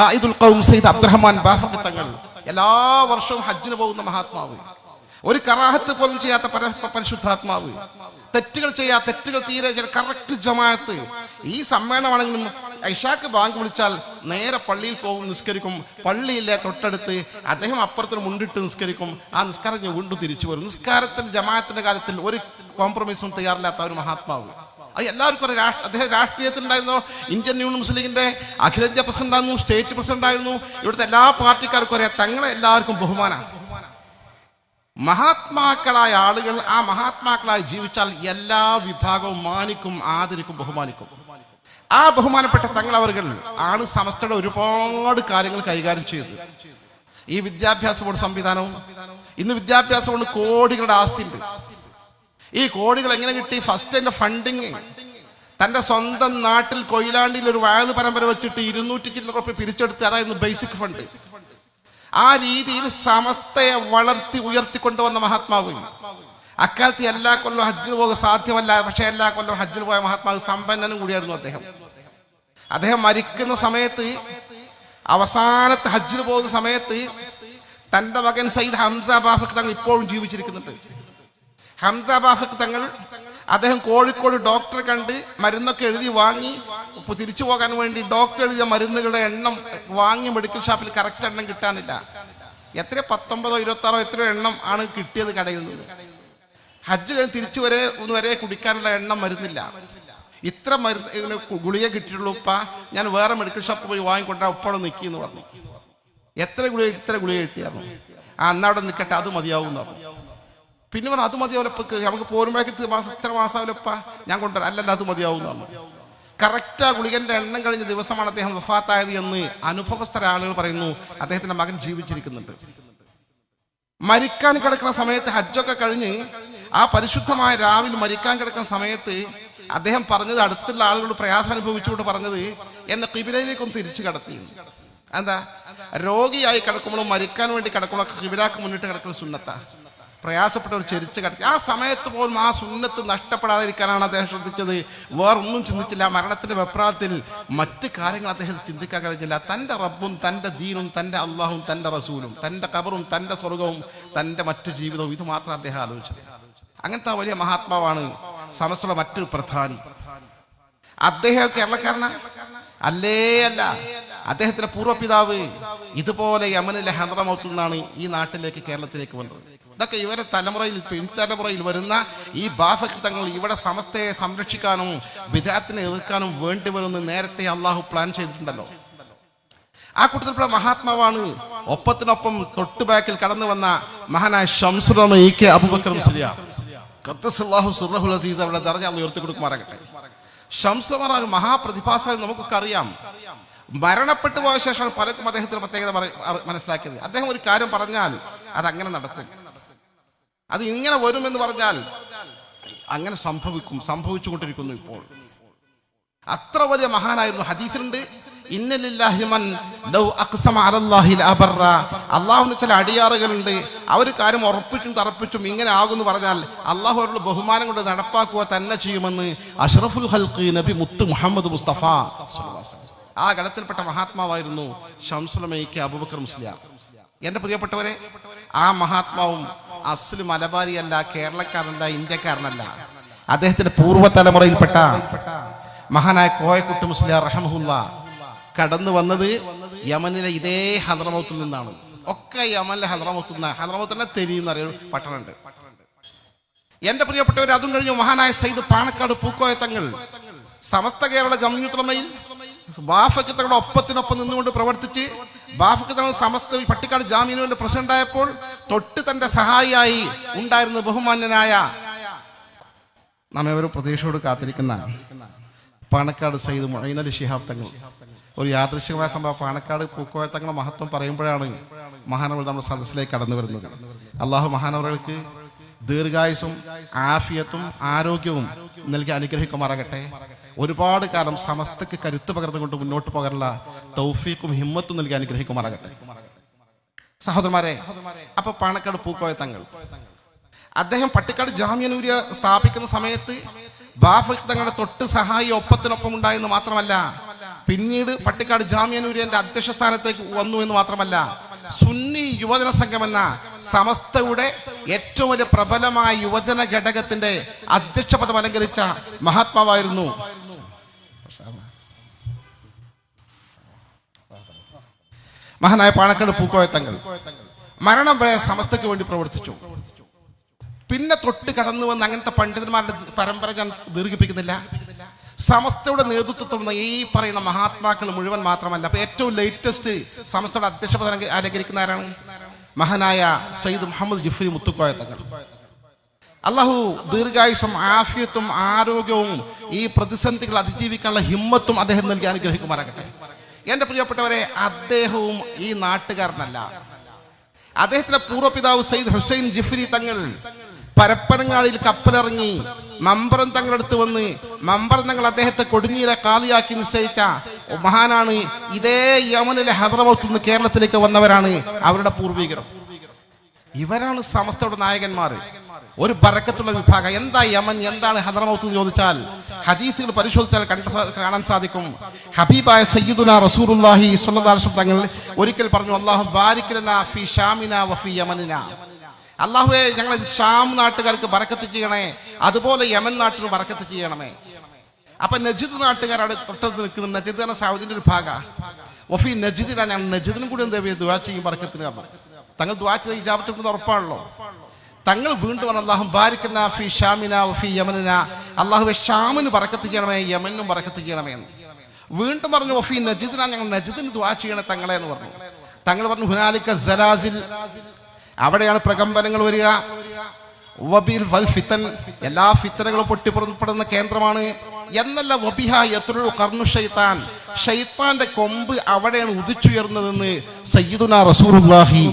ഖായിദുൽ ഖൗം സയ്യിദ് അബ്ദുറഹ്മാൻ ബാഫഖ് തങ്ങൾ എല്ലാ വർഷവും ഹജ്ജിന് പോകുന്ന മഹാത്മാവ്. ഒരു കറാഹത്ത് പോലും ചെയ്യാത്ത പര- പരിശുദ്ധാത്മാവ്. തെറ്റുകൾ ചെയ്യാ തെറ്റുകൾ തീരെ കറക്റ്റ് ജമാഅത്ത്. ഈ സമ്മേളനമാണെങ്കിലും ഐഷാക്ക് ബാങ്ക് വിളിച്ചാൽ നേരെ പള്ളിയിൽ പോകും നിസ്കരിക്കും. പള്ളിയിലെ തൊട്ടടുത്ത് അദ്ദേഹം അപ്പുറത്തിന് മുണ്ടിട്ട് നിസ്കരിക്കും. ആ നിസ്കാരം വീണ്ടും തിരിച്ചു വരും. നിസ്കാരത്തിൽ ജമാഅത്തിന്റെ കാര്യത്തിൽ ഒരു കോംപ്രമൈസും തയ്യാറില്ലാത്ത ഒരു മഹാത്മാവ്. അത് എല്ലാവർക്കും അറിയാം. അദ്ദേഹം രാഷ്ട്രീയത്തിലുണ്ടായിരുന്നു. ഇന്ത്യൻ യൂണിയൻ ലീഗിന്റെ അഖിലേന്ത്യാ പ്രസിഡന്റ് ആയിരുന്നു സ്റ്റേറ്റ് പ്രസിഡന്റ് ആയിരുന്നു ഇവിടുത്തെ എല്ലാ പാർട്ടിക്കാർക്കും അറിയാം. തങ്ങളെ എല്ലാവർക്കും ബഹുമാനമാണ് മഹാത്മാക്കളായ ആളുകൾ ആ മഹാത്മാക്കളായി ജീവിച്ചാൽ എല്ലാ വിഭാഗവും മാനിക്കും ആദരിക്കും ബഹുമാനിക്കും. ആ ബഹുമാനപ്പെട്ട തങ്ങൾ അവർകൾ ആണ് സമസ്തയുടെ ഒരുപാട് കാര്യങ്ങൾ കൈകാര്യം ചെയ്തത്. ഈ വിദ്യാഭ്യാസ ബോർഡ് സംവിധാനവും ഇന്ന് വിദ്യാഭ്യാസ ബോർഡ് കോടികളുടെ ആസ്തിയുണ്ട്. ഈ കോടികൾ എങ്ങനെ കിട്ടി? ഫസ്റ്റ് എന്റെ ഫണ്ടിങ് തന്റെ സ്വന്തം നാട്ടിൽ കൊയിലാണ്ടിയിൽ ഒരു വയത് പരമ്പര വെച്ചിട്ട് ഇരുന്നൂറ്റി ചില്ലറ റുപ്യ പിരിച്ചെടുത്ത് അതായിരുന്നു ബേസിക് ഫണ്ട് ആ രീതിയിൽ സമസ്തയെ വളർത്തി ഉയർത്തിക്കൊണ്ടുവന്ന മഹാത്മാവ്. അക്കാലത്ത് എല്ലാ കൊല്ലം ഹജ്ജിൽ പോകുക സാധ്യമല്ല. പക്ഷെ എല്ലാ കൊല്ലം ഹജ്ജിൽ പോയ മഹാത്മാവ് സമ്പന്നനും കൂടിയായിരുന്നു അദ്ദേഹം. അദ്ദേഹം മരിക്കുന്ന സമയത്ത് അവസാനത്തെ ഹജ്ജിൽ പോകുന്ന സമയത്ത് തന്റെ മകൻ സയ്യിദ് ഹംസ ബാഫിക് തങ്ങൾ ഇപ്പോഴും ജീവിച്ചിരിക്കുന്നുണ്ട്. ഹംസ ബാഫിക് തങ്ങൾ അദ്ദേഹം കോഴിക്കോട് ഡോക്ടറെ കണ്ട് മരുന്നൊക്കെ എഴുതി വാങ്ങി തിരിച്ചു പോകാൻ വേണ്ടി ഡോക്ടർ എഴുതിയ മരുന്നുകളുടെ എണ്ണം വാങ്ങി മെഡിക്കൽ ഷോപ്പിൽ കറക്റ്റ് എണ്ണം കിട്ടാനില്ല. എത്ര പത്തൊമ്പതോ ഇരുപത്താറോ എത്രയോ എണ്ണം ആണ് കിട്ടിയത് കടയിൽ നിന്ന്. ഹജ്ജ് കഴിഞ്ഞ് തിരിച്ചു വരെ ഒന്ന് വരെ കുടിക്കാനുള്ള എണ്ണം മരുന്നില്ല. ഇത്ര മരുന്ന് ഗുളിക കിട്ടിയിട്ടുള്ളൂ ഉപ്പ ഞാൻ വേറെ മെഡിക്കൽ ഷോപ്പിൽ പോയി വാങ്ങിക്കൊണ്ടാ ഉപ്പോടെ നിൽക്കി എന്ന് പറഞ്ഞു. എത്ര ഗുളിക ഇത്ര ഗുളിക കിട്ടിയായിരുന്നു ആ അന്നവിടെ നിൽക്കട്ടെ അത് മതിയാവും എന്ന് പറഞ്ഞു. പിന്നെ പറഞ്ഞു അത് മതിയാവില്ലപ്പക്ക് നമുക്ക് പോരുമ്പോഴേക്ക് ഇത്ര മാസാവില്ലപ്പ ഞാൻ കൊണ്ടുവരാം. അല്ലല്ല അത് മതിയാവും എന്ന് പറഞ്ഞു. കറക്റ്റ് ആ ഗുളികന്റെ എണ്ണം കഴിഞ്ഞ ദിവസമാണ് അദ്ദേഹം വഫാത്തായത് എന്ന് അനുഭവസ്ഥര ആളുകൾ പറയുന്നു. അദ്ദേഹത്തിന്റെ മകൻ ജീവിച്ചിരിക്കുന്നുണ്ട്. മരിക്കാൻ കിടക്കുന്ന സമയത്ത് ഹജ്ജൊക്കെ കഴിഞ്ഞ് ആ പരിശുദ്ധമായ രാവിലെ മരിക്കാൻ കിടക്കുന്ന സമയത്ത് അദ്ദേഹം പറഞ്ഞത് അടുത്തുള്ള ആളുകളോട് പ്രയാസം അനുഭവിച്ചുകൊണ്ട് പറഞ്ഞത് എന്നെ കിബിലയിലേക്കൊന്ന് തിരിച്ചു കടത്തി എന്താ രോഗിയായി കിടക്കുമ്പോഴും മരിക്കാൻ വേണ്ടി കിടക്കുമ്പോഴൊക്കെ കിബിലാക്ക് മുന്നിട്ട് കിടക്കുന്ന സുന്നത്ത. പ്രയാസപ്പെട്ടവർ ചെരിച്ച് കിടക്കുക ആ സമയത്ത് പോലും ആ സുന്നത്ത് നഷ്ടപ്പെടാതിരിക്കാനാണ് അദ്ദേഹം ശ്രദ്ധിച്ചത്. വേറൊന്നും ചിന്തിച്ചില്ല. മരണത്തിന്റെ വെപ്രാളത്തിൽ മറ്റ് കാര്യങ്ങൾ അദ്ദേഹം ചിന്തിക്കാൻ കഴിഞ്ഞില്ല. തന്റെ റബ്ബും തന്റെ ദീനും തന്റെ അള്ളാഹും തന്റെ റസൂലും തന്റെ കബറും തന്റെ സ്വർഗവും തന്റെ മറ്റു ജീവിതവും ഇത് മാത്രം അദ്ദേഹം ആലോചിച്ചത്. അങ്ങനത്തെ വലിയ മഹാത്മാവാണ് സമസ്തയുടെ മറ്റൊരു പ്രധാനി. അദ്ദേഹം കേരളക്കാരനാ? അല്ലേ അല്ല. അദ്ദേഹത്തിന്റെ പൂർവപിതാവ് ഇതുപോലെ യമനിലെ ഹദ്രമൗത്തിൽ നിന്നാണ് ഈ നാട്ടിലേക്ക് കേരളത്തിലേക്ക് വന്നത്. ഇതൊക്കെ ഇവരെ തലമുറയിൽ പിൻതലമുറയിൽ വരുന്ന ഈ ബാഫക് തങ്ങൾ ഇവിടെ സമസ്തയെ സംരക്ഷിക്കാനും വിദാത്തിനെ എതിർക്കാനും വേണ്ടി വരുമെന്ന് നേരത്തെ അള്ളാഹു പ്ലാൻ ചെയ്തിട്ടുണ്ടല്ലോ. ആ കൂട്ടത്തിൽപ്പെട്ട മഹാത്മാവാണ് ഒപ്പത്തിനൊപ്പം തൊട്ടുബാക്കിൽ കടന്നു വന്ന മഹാനായ ഷംസുറമ ഇ കെ അബുബക്കർ സുറഹുൽ അസീസ് അവരുടെ ദർജ ഉയർത്തി കൊടുക്കുമാറാകട്ടെ ഷംസുറമ ഒരു മഹാപ്രതിഭാസം നമുക്കൊക്കെ അറിയാം. മരണപ്പെട്ടു പോയ ശേഷമാണ് പലർക്കും അദ്ദേഹത്തിന്റെ പ്രത്യേകത മനസ്സിലാക്കിയത്. അദ്ദേഹം ഒരു കാര്യം പറഞ്ഞാൽ അത് അങ്ങനെ നടക്കും. അത് ഇങ്ങനെ വരുമെന്ന് പറഞ്ഞാൽ അങ്ങനെ സംഭവിക്കും സംഭവിച്ചുകൊണ്ടിരിക്കുന്നു ഇപ്പോൾ. അത്ര വലിയ മഹാനായിരുന്നു. ഹദീസിലുണ്ട് അള്ളാഹുവിന് ചില അടിയാറുകളുണ്ട്. അവർ കാര്യം ഉറപ്പിച്ചും തറപ്പിച്ചും ഇങ്ങനെ ആകുമെന്ന് പറഞ്ഞാൽ അള്ളാഹു അവരുടെ ബഹുമാനം കൊണ്ട് നടപ്പാക്കുക തന്നെ ചെയ്യുമെന്ന് അഷ്റഫുൽ ഹൽക്ക് നബി മുത്ത് മുഹമ്മദ് മുസ്തഫ ആ ഗണത്തിൽപ്പെട്ട മഹാത്മാവായിരുന്നു ഷംസുലമയ്ക്ക് അബുബക്കർ മുസ്ലിയാർ. എന്റെ പ്രിയപ്പെട്ടവരെ ആ മഹാത്മാവും അസ്ലു മലബാരിയല്ല കേരളക്കാരനല്ല ഇന്ത്യക്കാരനല്ല. അദ്ദേഹത്തിന്റെ പൂർവ തലമുറയിൽപ്പെട്ട മഹാനായ കോയക്കുട്ടി മുസ്ലിയാർ റഹമുല്ല കടന്നു വന്നത് യമനിലെ ഇതേ ഹദ്രമൗത്തിൽ നിന്നാണ്. ഒക്കെ യമനിലെ ഹദ്രമൗത്തിൽ നിന്ന്. ഹദ്രമൗത്തിൽ തന്നെ തെരിയുന്ന പട്ടണുണ്ട് എന്റെ പ്രിയപ്പെട്ടവർ അതും കഴിഞ്ഞു മഹാനായ സയ്യിദ് പാണക്കാട് പൂക്കോയ തങ്ങൾ സമസ്ത കേരള ജമ്യുത്രമയിൽ തങ്ങളുടെ ഒപ്പത്തിനൊപ്പം നിന്നുകൊണ്ട് പ്രവർത്തിച്ച് തങ്ങൾ സമസ്ത പട്ടിക്കാട് ജാമീനുവിന്റെ പ്രസിഡന്റായപ്പോൾ തൊട്ട് തന്റെ സഹായിയായി ഉണ്ടായിരുന്ന ബഹുമാന്യനായ നമ്മെ ഒരു പ്രതീക്ഷയോട് കാത്തിരിക്കുന്ന പാണക്കാട് സയ്യിദ് മൊയ്നലി ശിഹാബ് തങ്ങൾ. ഒരു യാദൃശ്യമായ സംഭവം. പാണക്കാട് പൂക്കോയത്തങ്ങളുടെ മഹത്വം പറയുമ്പോഴാണ് മഹാനവർ നമ്മുടെ സദസ്സിലേക്ക് കടന്നു വരുന്നത്. അള്ളാഹു മഹാനവറുകൾക്ക് ദീർഘായുസും ആഫിയത്തും ആരോഗ്യവും നൽകി അനുഗ്രഹിക്കുമാറാകട്ടെ. ഒരുപാട് കാലം സമസ്തക്ക് കരുത്ത് പകർന്നുകൊണ്ട് മുന്നോട്ട് പോകാനുള്ള തൗഫീക്കും ഹിമ്മത്തും നൽകി അനുഗ്രഹിക്കുമാറാകട്ടെ. സഹോദരന്മാരെ അപ്പൊ പാണക്കാട് പൂക്കോയ തങ്ങൾ. അദ്ദേഹം പട്ടിക്കാട് ജാമ്യനൂര്യ സ്ഥാപിക്കുന്ന സമയത്ത് ബാഫക് തങ്ങളുടെ തൊട്ട് സഹായി ഒപ്പത്തിനൊപ്പം ഉണ്ടായെന്ന് മാത്രമല്ല പിന്നീട് പട്ടിക്കാട് ജാമ്യനൂര്യന്റെ അധ്യക്ഷ സ്ഥാനത്തേക്ക് വന്നു എന്ന് മാത്രമല്ല സുന്നി യുവജന സംഘം എന്ന സമസ്തയുടെ ഏറ്റവും വലിയ പ്രബലമായ യുവജന ഘടകത്തിന്റെ അധ്യക്ഷ പദം അലങ്കരിച്ച മഹാത്മാവായിരുന്നു. മഹാനായ പാണക്കാട് പൂക്കോയത്തങ്ങൾ. മരണം വരെ സമസ്തയ്ക്ക് വേണ്ടി പ്രവർത്തിച്ചു. പിന്നെ തൊട്ട് കടന്നു വന്ന അങ്ങനത്തെ പണ്ഡിതന്മാരുടെ പരമ്പര ഞാൻ ദീർഘിപ്പിക്കുന്നില്ല. സമസ്തയുടെ നേതൃത്വത്തിലുള്ള ഈ പറയുന്ന മഹാത്മാക്കൾ മുഴുവൻ മാത്രമല്ല. അപ്പൊ ഏറ്റവും ലേറ്റസ്റ്റ് സമസ്തയുടെ അധ്യക്ഷ പദം അലങ്കരിക്കുന്ന ആരാണ്? മഹാനായ സയ്യിദ് മുഹമ്മദ് ജിഫ്രി മുത്തുക്കോയ തങ്ങൾ. അള്ളാഹു ദീർഘായുസം ആഫിയത്തും ആരോഗ്യവും ഈ പ്രതിസന്ധികൾ അതിജീവിക്കാനുള്ള ഹിമ്മത്തും അദ്ദേഹം നൽകി അനുഗ്രഹിക്കുമാറാകട്ടെ. എന്റെ പ്രിയപ്പെട്ടവരെ അദ്ദേഹവും ഈ നാട്ടുകാരനല്ല. അദ്ദേഹത്തിന്റെ പൂർവപിതാവ് സയ്യിദ് ഹുസൈൻ ജിഫ്രി തങ്ങൾ പരപ്പനങ്ങാടിയിൽ കപ്പലിറങ്ങി മമ്പറം തങ്ങളടുത്ത് വന്ന് മമ്പറം തങ്ങൾ അദ്ദേഹത്തെ കൊടുങ്ങിയിലെ കാലിയാക്കി നിശ്ചയിച്ച മഹാനാണ് ഇതേ യമനിലെ ഹൈദരാബാദ് നിന്ന് കേരളത്തിലേക്ക് വന്നവരാണ് അവരുടെ പൂർവികർ. ഇവരാണ് സമസ്തയുടെ നായകന്മാർ. ഒരു ബറക്കത്തുള്ള വിഭാഗം. എന്താ യമൻ? എന്താണ് ഹദറമൗത്ത് എന്ന് ചോദിച്ചാൽ? ഹദീസുകൾ പരിശോധിച്ചാൽ കണ്ട കാണാൻ സാധിക്കും. ഹബീബായ സയ്യിദുന റസൂലുള്ളാഹി സ്വല്ലല്ലാഹു അലൈഹി തങ്ങൾ ഒരിക്കൽ പറഞ്ഞു അല്ലാഹു ബാരിക് ലനാ ഫി ഷാമിന വഫി യമനിന. അള്ളാഹുവെ ഞങ്ങൾ ഷാം നാട്ടുകാർക്ക് ബറക്കത്ത് ചെയ്യണേ. അതുപോലെ യമൻ നാട്ടിന് ബറക്കത്ത് ചെയ്യണമേ. അപ്പൊ നജിദ് നാട്ടുകാരാണ് തൊട്ടത്ത് നിൽക്കുന്നത്. നജിദ് എന്ന സൗദിന്റെ ഒരു ഭാഗ. ഒഫി നജിദിനാ ഞാൻ നജിദിനും കൂടി എന്താ ദുവാ ചെയ്യും ബറക്കത്തിന് കാരണം. തങ്ങൾ ദുവാ ചെയ്ത ഇജാബത്ത് ഉറപ്പാണല്ലോ. തങ്ങൾ വീണ്ടും അള്ളാഹു ബാരിക്കുന്ന ഫി ഷാമിന ഫി യമനിന. അള്ളാഹുവെ ഷാമിന് പറക്കത്ത് ചെയ്യണമേ യമനും പറക്കത്ത് ചെയ്യണമേ എന്ന്. വീണ്ടും പറഞ്ഞു ഒഫി നജിദിനാ ഞങ്ങൾ നജിദിന് ദുവാ ചെയ്യണേ തങ്ങളെ എന്ന് പറഞ്ഞു. തങ്ങൾ പറഞ്ഞു ഹുനാലിക്ക സലാസിൽ അവിടെയാണ് പ്രകമ്പനങ്ങൾ വരിക. വബിൽ വൽ ഫിത്തൻ. എല്ലാ ഫിത്തനകളും പൊട്ടിപ്പുറപ്പെടുന്ന കേന്ദ്രമാണ്. എന്നല്ല വബിഹ എത്രയോ കർണു ഷെയ്ത്താൻ ഷെയ്ത്താന്റെ കൊമ്പ് അവിടെയാണ് ഉദിച്ചുയർന്നതെന്ന് സയ്യിദുന റസൂലുള്ളാഹി.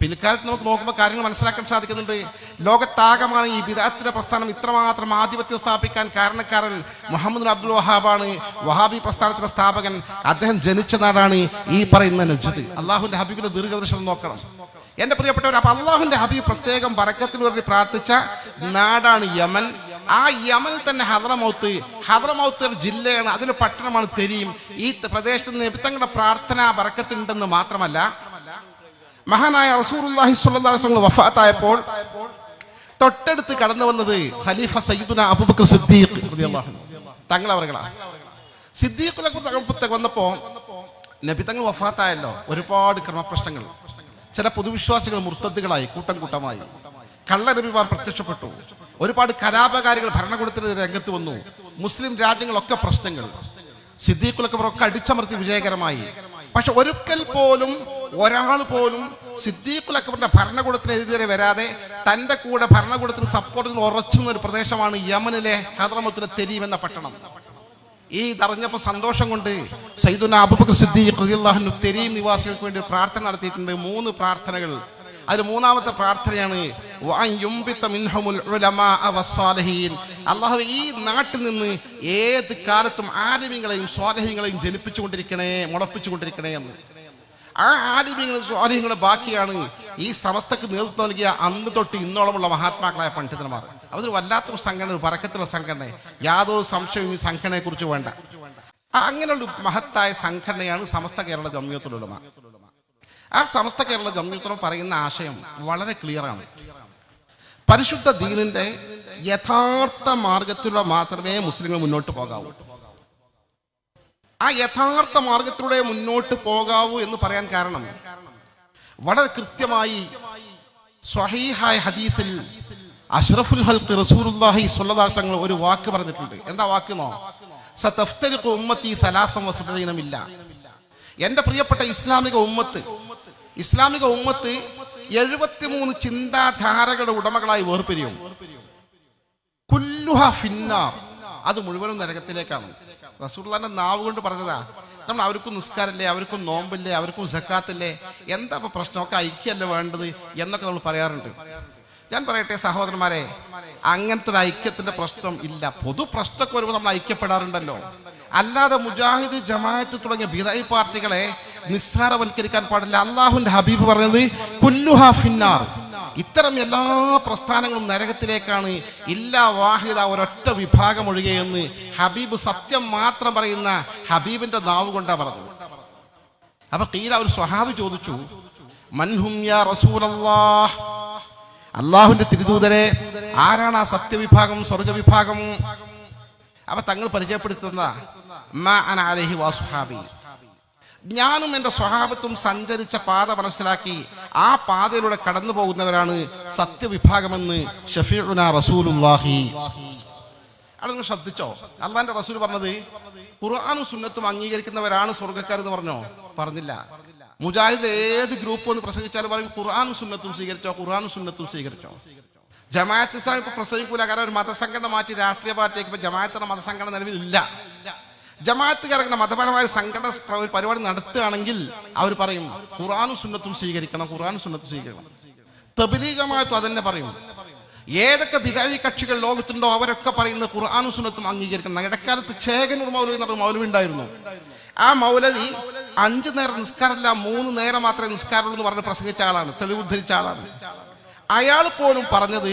പിൽക്കാലത്ത് നമുക്ക് നോക്കുമ്പോൾ കാര്യങ്ങൾ മനസ്സിലാക്കാൻ സാധിക്കുന്നുണ്ട്. ലോകത്താകമാണ് ഈ ബിദാത്തിന്റെ പ്രസ്ഥാനം ഇത്രമാത്രം ആധിപത്യം സ്ഥാപിക്കാൻ കാരണക്കാരൻ മുഹമ്മദ് അബ്ദുൽ വഹാബാണ്. വഹാബി പ്രസ്ഥാനത്തിന്റെ സ്ഥാപകൻ. അദ്ദേഹം ജനിച്ച നാടാണ് ഈ പറയുന്ന നജ്ജത് അള്ളാഹുവിന്റെ ഹബീബിന്റെ ദീർഘദർശനം നോക്കണം. എന്റെ പ്രിയപ്പെട്ടവർ അപ്പൊ അള്ളാഹുന്റെ ഹബീബ് പ്രത്യേകം ബറക്കത്തിന് വേണ്ടി പ്രാർത്ഥിച്ച നാടാണ് യമൻ. ആ യമനിൽ തന്നെ ഹദ്രമൗത്ത് ഹദ്രമൗത്ത് ഒരു ജില്ലയാണ് അതിന് പട്ടണമാണ് തെരിയും ഈ പ്രദേശത്ത് നിമിത്തങ്ങളുടെ പ്രാർത്ഥന ബറക്കത്തുണ്ടെന്ന് മാത്രമല്ല മഹാനായ വസല്ലം വഫാത്തായപ്പോൾ തൊട്ടടുത്ത് കടന്നു വന്നത് ഖലീഫ സയ്യിദുന അബൂബക്കർ സിദ്ദീഖ് തങ്ങൾ അവരുകളാണ് സിദ്ദീഖുലെ കുറിച്ച് വന്നപ്പോ നബി തങ്ങൾ വഫാത്തായല്ലോ. ഒരുപാട് ക്രമപ്രശ്നങ്ങൾ. ചില പൊതുവിശ്വാസികൾ മുർത്തദ്ദുകളായി കൂട്ടം കൂട്ടമായി കള്ളനബിമാർ പ്രത്യക്ഷപ്പെട്ടു. ഒരുപാട് കലാപകാരികൾ ഭരണകൂടത്തിന് രംഗത്ത് വന്നു. മുസ്ലിം രാജ്യങ്ങളൊക്കെ പ്രശ്നങ്ങൾ. സിദ്ദീഖുലൊക്കെ അടിച്ചമർത്തി വിജയകരമായി. പക്ഷെ ഒരിക്കൽ പോലും ഒരാൾ പോലും സിദ്ദീഖുൽ ഭരണകൂടത്തിനെതിരെ വരാതെ തന്റെ കൂടെ ഭരണകൂടത്തിന് സപ്പോർട്ടിന് ഉറച്ചുന്ന ഒരു പ്രദേശമാണ് യമനിലെ ഹദ്രമത്തിലെ തെരീം എന്ന പട്ടണം. ഈ ഇതറിഞ്ഞപ്പോൾ സന്തോഷം കൊണ്ട് സൈദുന അബൂബക്കർ സിദ്ദീഖ് അൻഹു തെരീം നിവാസികൾക്ക് വേണ്ടി പ്രാർത്ഥന നടത്തിയിട്ടുണ്ട്. മൂന്ന് പ്രാർത്ഥനകൾ. അതിൽ മൂന്നാമത്തെ പ്രാർത്ഥനയാണ്. അള്ളാഹു ഈ നാട്ടിൽ നിന്ന് ഏത് കാലത്തും ആലിമ്യങ്ങളെയും കൊണ്ടിരിക്കണേ ജനിപ്പിച്ചുകൊണ്ടിരിക്കണേ മുളപ്പിച്ചുകൊണ്ടിരിക്കണേ എന്ന്. ആ ആലിമ്യങ്ങളും സ്വാധീനങ്ങളും ബാക്കിയാണ് ഈ സമസ്തക്ക് നേതൃത്വം നൽകിയ അന്ന് തൊട്ട് ഇന്നോളമുള്ള മഹാത്മാക്കളായ പണ്ഡിതന്മാർ. അതൊരു വല്ലാത്തൊരു സംഘടന ഒരു പറക്കത്തുള്ള സംഘടന. യാതൊരു സംശയവും ഈ സംഘടനയെക്കുറിച്ച് വേണ്ട. അങ്ങനെയുള്ള മഹത്തായ സംഘടനയാണ് സമസ്ത കേരള ഗമ്യത്തിലുള്ള ആ സമസ്ത കേരള ജമ്മിയത്തുലമ പറയുന്ന ആശയം വളരെ ക്ലിയറാണ് പരിശുദ്ധ ദീനിന്റെ യഥാർത്ഥ മാർഗത്തിലൂടെ മാത്രമേ മുസ്ലിങ്ങൾ മുന്നോട്ട് പോകാവൂ. ആ യഥാർത്ഥ മാർഗത്തിലൂടെ മുന്നോട്ട് പോകാവൂ എന്ന് പറയാൻ കാരണം വളരെ കൃത്യമായി സ്വഹീഹായ ഹദീസിൽ അഷ്റഫുൽ ഹൽക്ക് റസൂലുള്ളാഹി സ്വല്ലല്ലാഹു അലൈഹി തങ്ങൾ ഒരു വാക്ക് പറഞ്ഞിട്ടുണ്ട്. എന്താ വാക്കെന്നോ സതഫ്തരിഖു ഉമ്മത്തി സലാസം വസബീനമില്ല എന്റെ പ്രിയപ്പെട്ട ഇസ്ലാമിക ഉമ്മത്ത് ഇസ്ലാമിക ഉമ്മത്ത് എഴുപത്തിമൂന്ന് ചിന്താധാരകളുടെ ഉടമകളായി വേർപിരിയും. കുല്ലുഹ ഫിന്നാർ. അത് മുഴുവനും നരകത്തിലേക്കാണ്. റസൂള്ളാന്റെ നാവ് കൊണ്ട് പറഞ്ഞതാ നമ്മൾ അവർക്കും നിസ്കാരമില്ലേ അവർക്കും നോമ്പില്ലേ അവർക്കും സക്കാത്തില്ലേ എന്താ പ്രശ്നമൊക്കെ ഐക്യമല്ലേ വേണ്ടത്? എന്നൊക്കെ നമ്മൾ പറയാറുണ്ട്. ഞാൻ പറയട്ടെ സഹോദരന്മാരെ അങ്ങനത്തെ ഒരു ഐക്യത്തിന്റെ പ്രശ്നം ഇല്ല. പൊതു പ്രശ്നമൊക്കെ വരുമ്പോൾ നമ്മൾ ഐക്യപ്പെടാറുണ്ടല്ലോ. അല്ലാതെ മുജാഹിദ് ജമാഅത്ത് തുടങ്ങിയ ബിദായി പാർട്ടികളെ നിസ്സാരവൽക്കരിക്കാൻ പാടില്ല. അള്ളാഹുന്റെ ഹബീബ് പറഞ്ഞത് കുല്ലുഹ ഇത്തരം എല്ലാ പ്രസ്ഥാനങ്ങളും നരകത്തിലേക്കാണ്. ഇല്ലാ വാഹിദ ഒരൊറ്റ വിഭാഗം ഒഴികെയെന്ന് ഹബീബ് സത്യം മാത്രം പറയുന്ന ഹബീബിന്റെ നാവ് കൊണ്ടാ പറഞ്ഞത്. അപ്പൊ കീഴ ഒരു സ്വഹാബ് ചോദിച്ചു മൻഹും യാ റസൂലല്ലാഹ്? അള്ളാഹുവിന്റെ തിരുദൂതരെ ആരാണ് ആ സത്യവിഭാഗം സ്വർഗവിഭാഗം? അവ തങ്ങൾ പരിചയപ്പെടുത്തുന്ന ഞാനും എന്റെ സ്വഹാബത്തും സഞ്ചരിച്ച പാത മനസ്സിലാക്കി ആ പാതയിലൂടെ കടന്നു പോകുന്നവരാണ് സത്യവിഭാഗമെന്ന് അവിടെ നിങ്ങൾ ശ്രദ്ധിച്ചോ? അള്ളാന്റെ റസൂൽ പറഞ്ഞത് ഖുർആാനും സുന്നത്തും അംഗീകരിക്കുന്നവരാണ് സ്വർഗക്കാരെന്ന് പറഞ്ഞോ? പറഞ്ഞില്ല. മുജാഹിദ് ഏത് ഗ്രൂപ്പ് ഒന്ന് പ്രസംഗിച്ചാലും പറയും ഖുർആാനും സുന്നത്തും സ്വീകരിച്ചോ ഖുർആാനും സുന്നത്തും സ്വീകരിച്ചോ? ജമാഅത്ത് ഇസ്ലാം ഇപ്പൊ പ്രസംഗിക്കൂല കാരണം ഒരു മതസംഘടന മാറ്റി രാഷ്ട്രീയ പാർട്ടിയൊക്കെ ഇപ്പൊ ജമാഅത്തിന്റെ മതസംഘടന നിലവിലില്ല ജമാഅത്തുകാരങ്ങനെ മതപരമായ സംഘടന പരിപാടി നടത്തുകയാണെങ്കിൽ അവർ പറയും ഖുർആാനും സുന്നത്തും സ്വീകരിക്കണം ഖുർആാനും സുന്നത്തും സ്വീകരിക്കണം. തബിലീ ജമാഅത്തും അതന്നെ പറയും. ഏതൊക്കെ വികാരി കക്ഷികൾ ലോകത്തുണ്ടോ അവരൊക്കെ പറയുന്നത് ഖുർആാനും സുന്നത്തും അംഗീകരിക്കണം. ഇടക്കാലത്ത് ചേകനൂർ മൗലവി എന്ന് പറഞ്ഞ മൗലവി ഉണ്ടായിരുന്നു. ആ മൗലവി അഞ്ചു നേരം നിസ്കാരമല്ല മൂന്ന് നേരം മാത്രമേ നിസ്കാരമുള്ളൂ എന്ന് പറഞ്ഞ് പ്രസംഗിച്ച ആളാണ് തെളിവുദ്ധരിച്ച ആളാണ്. അയാൾ പോലും പറഞ്ഞത്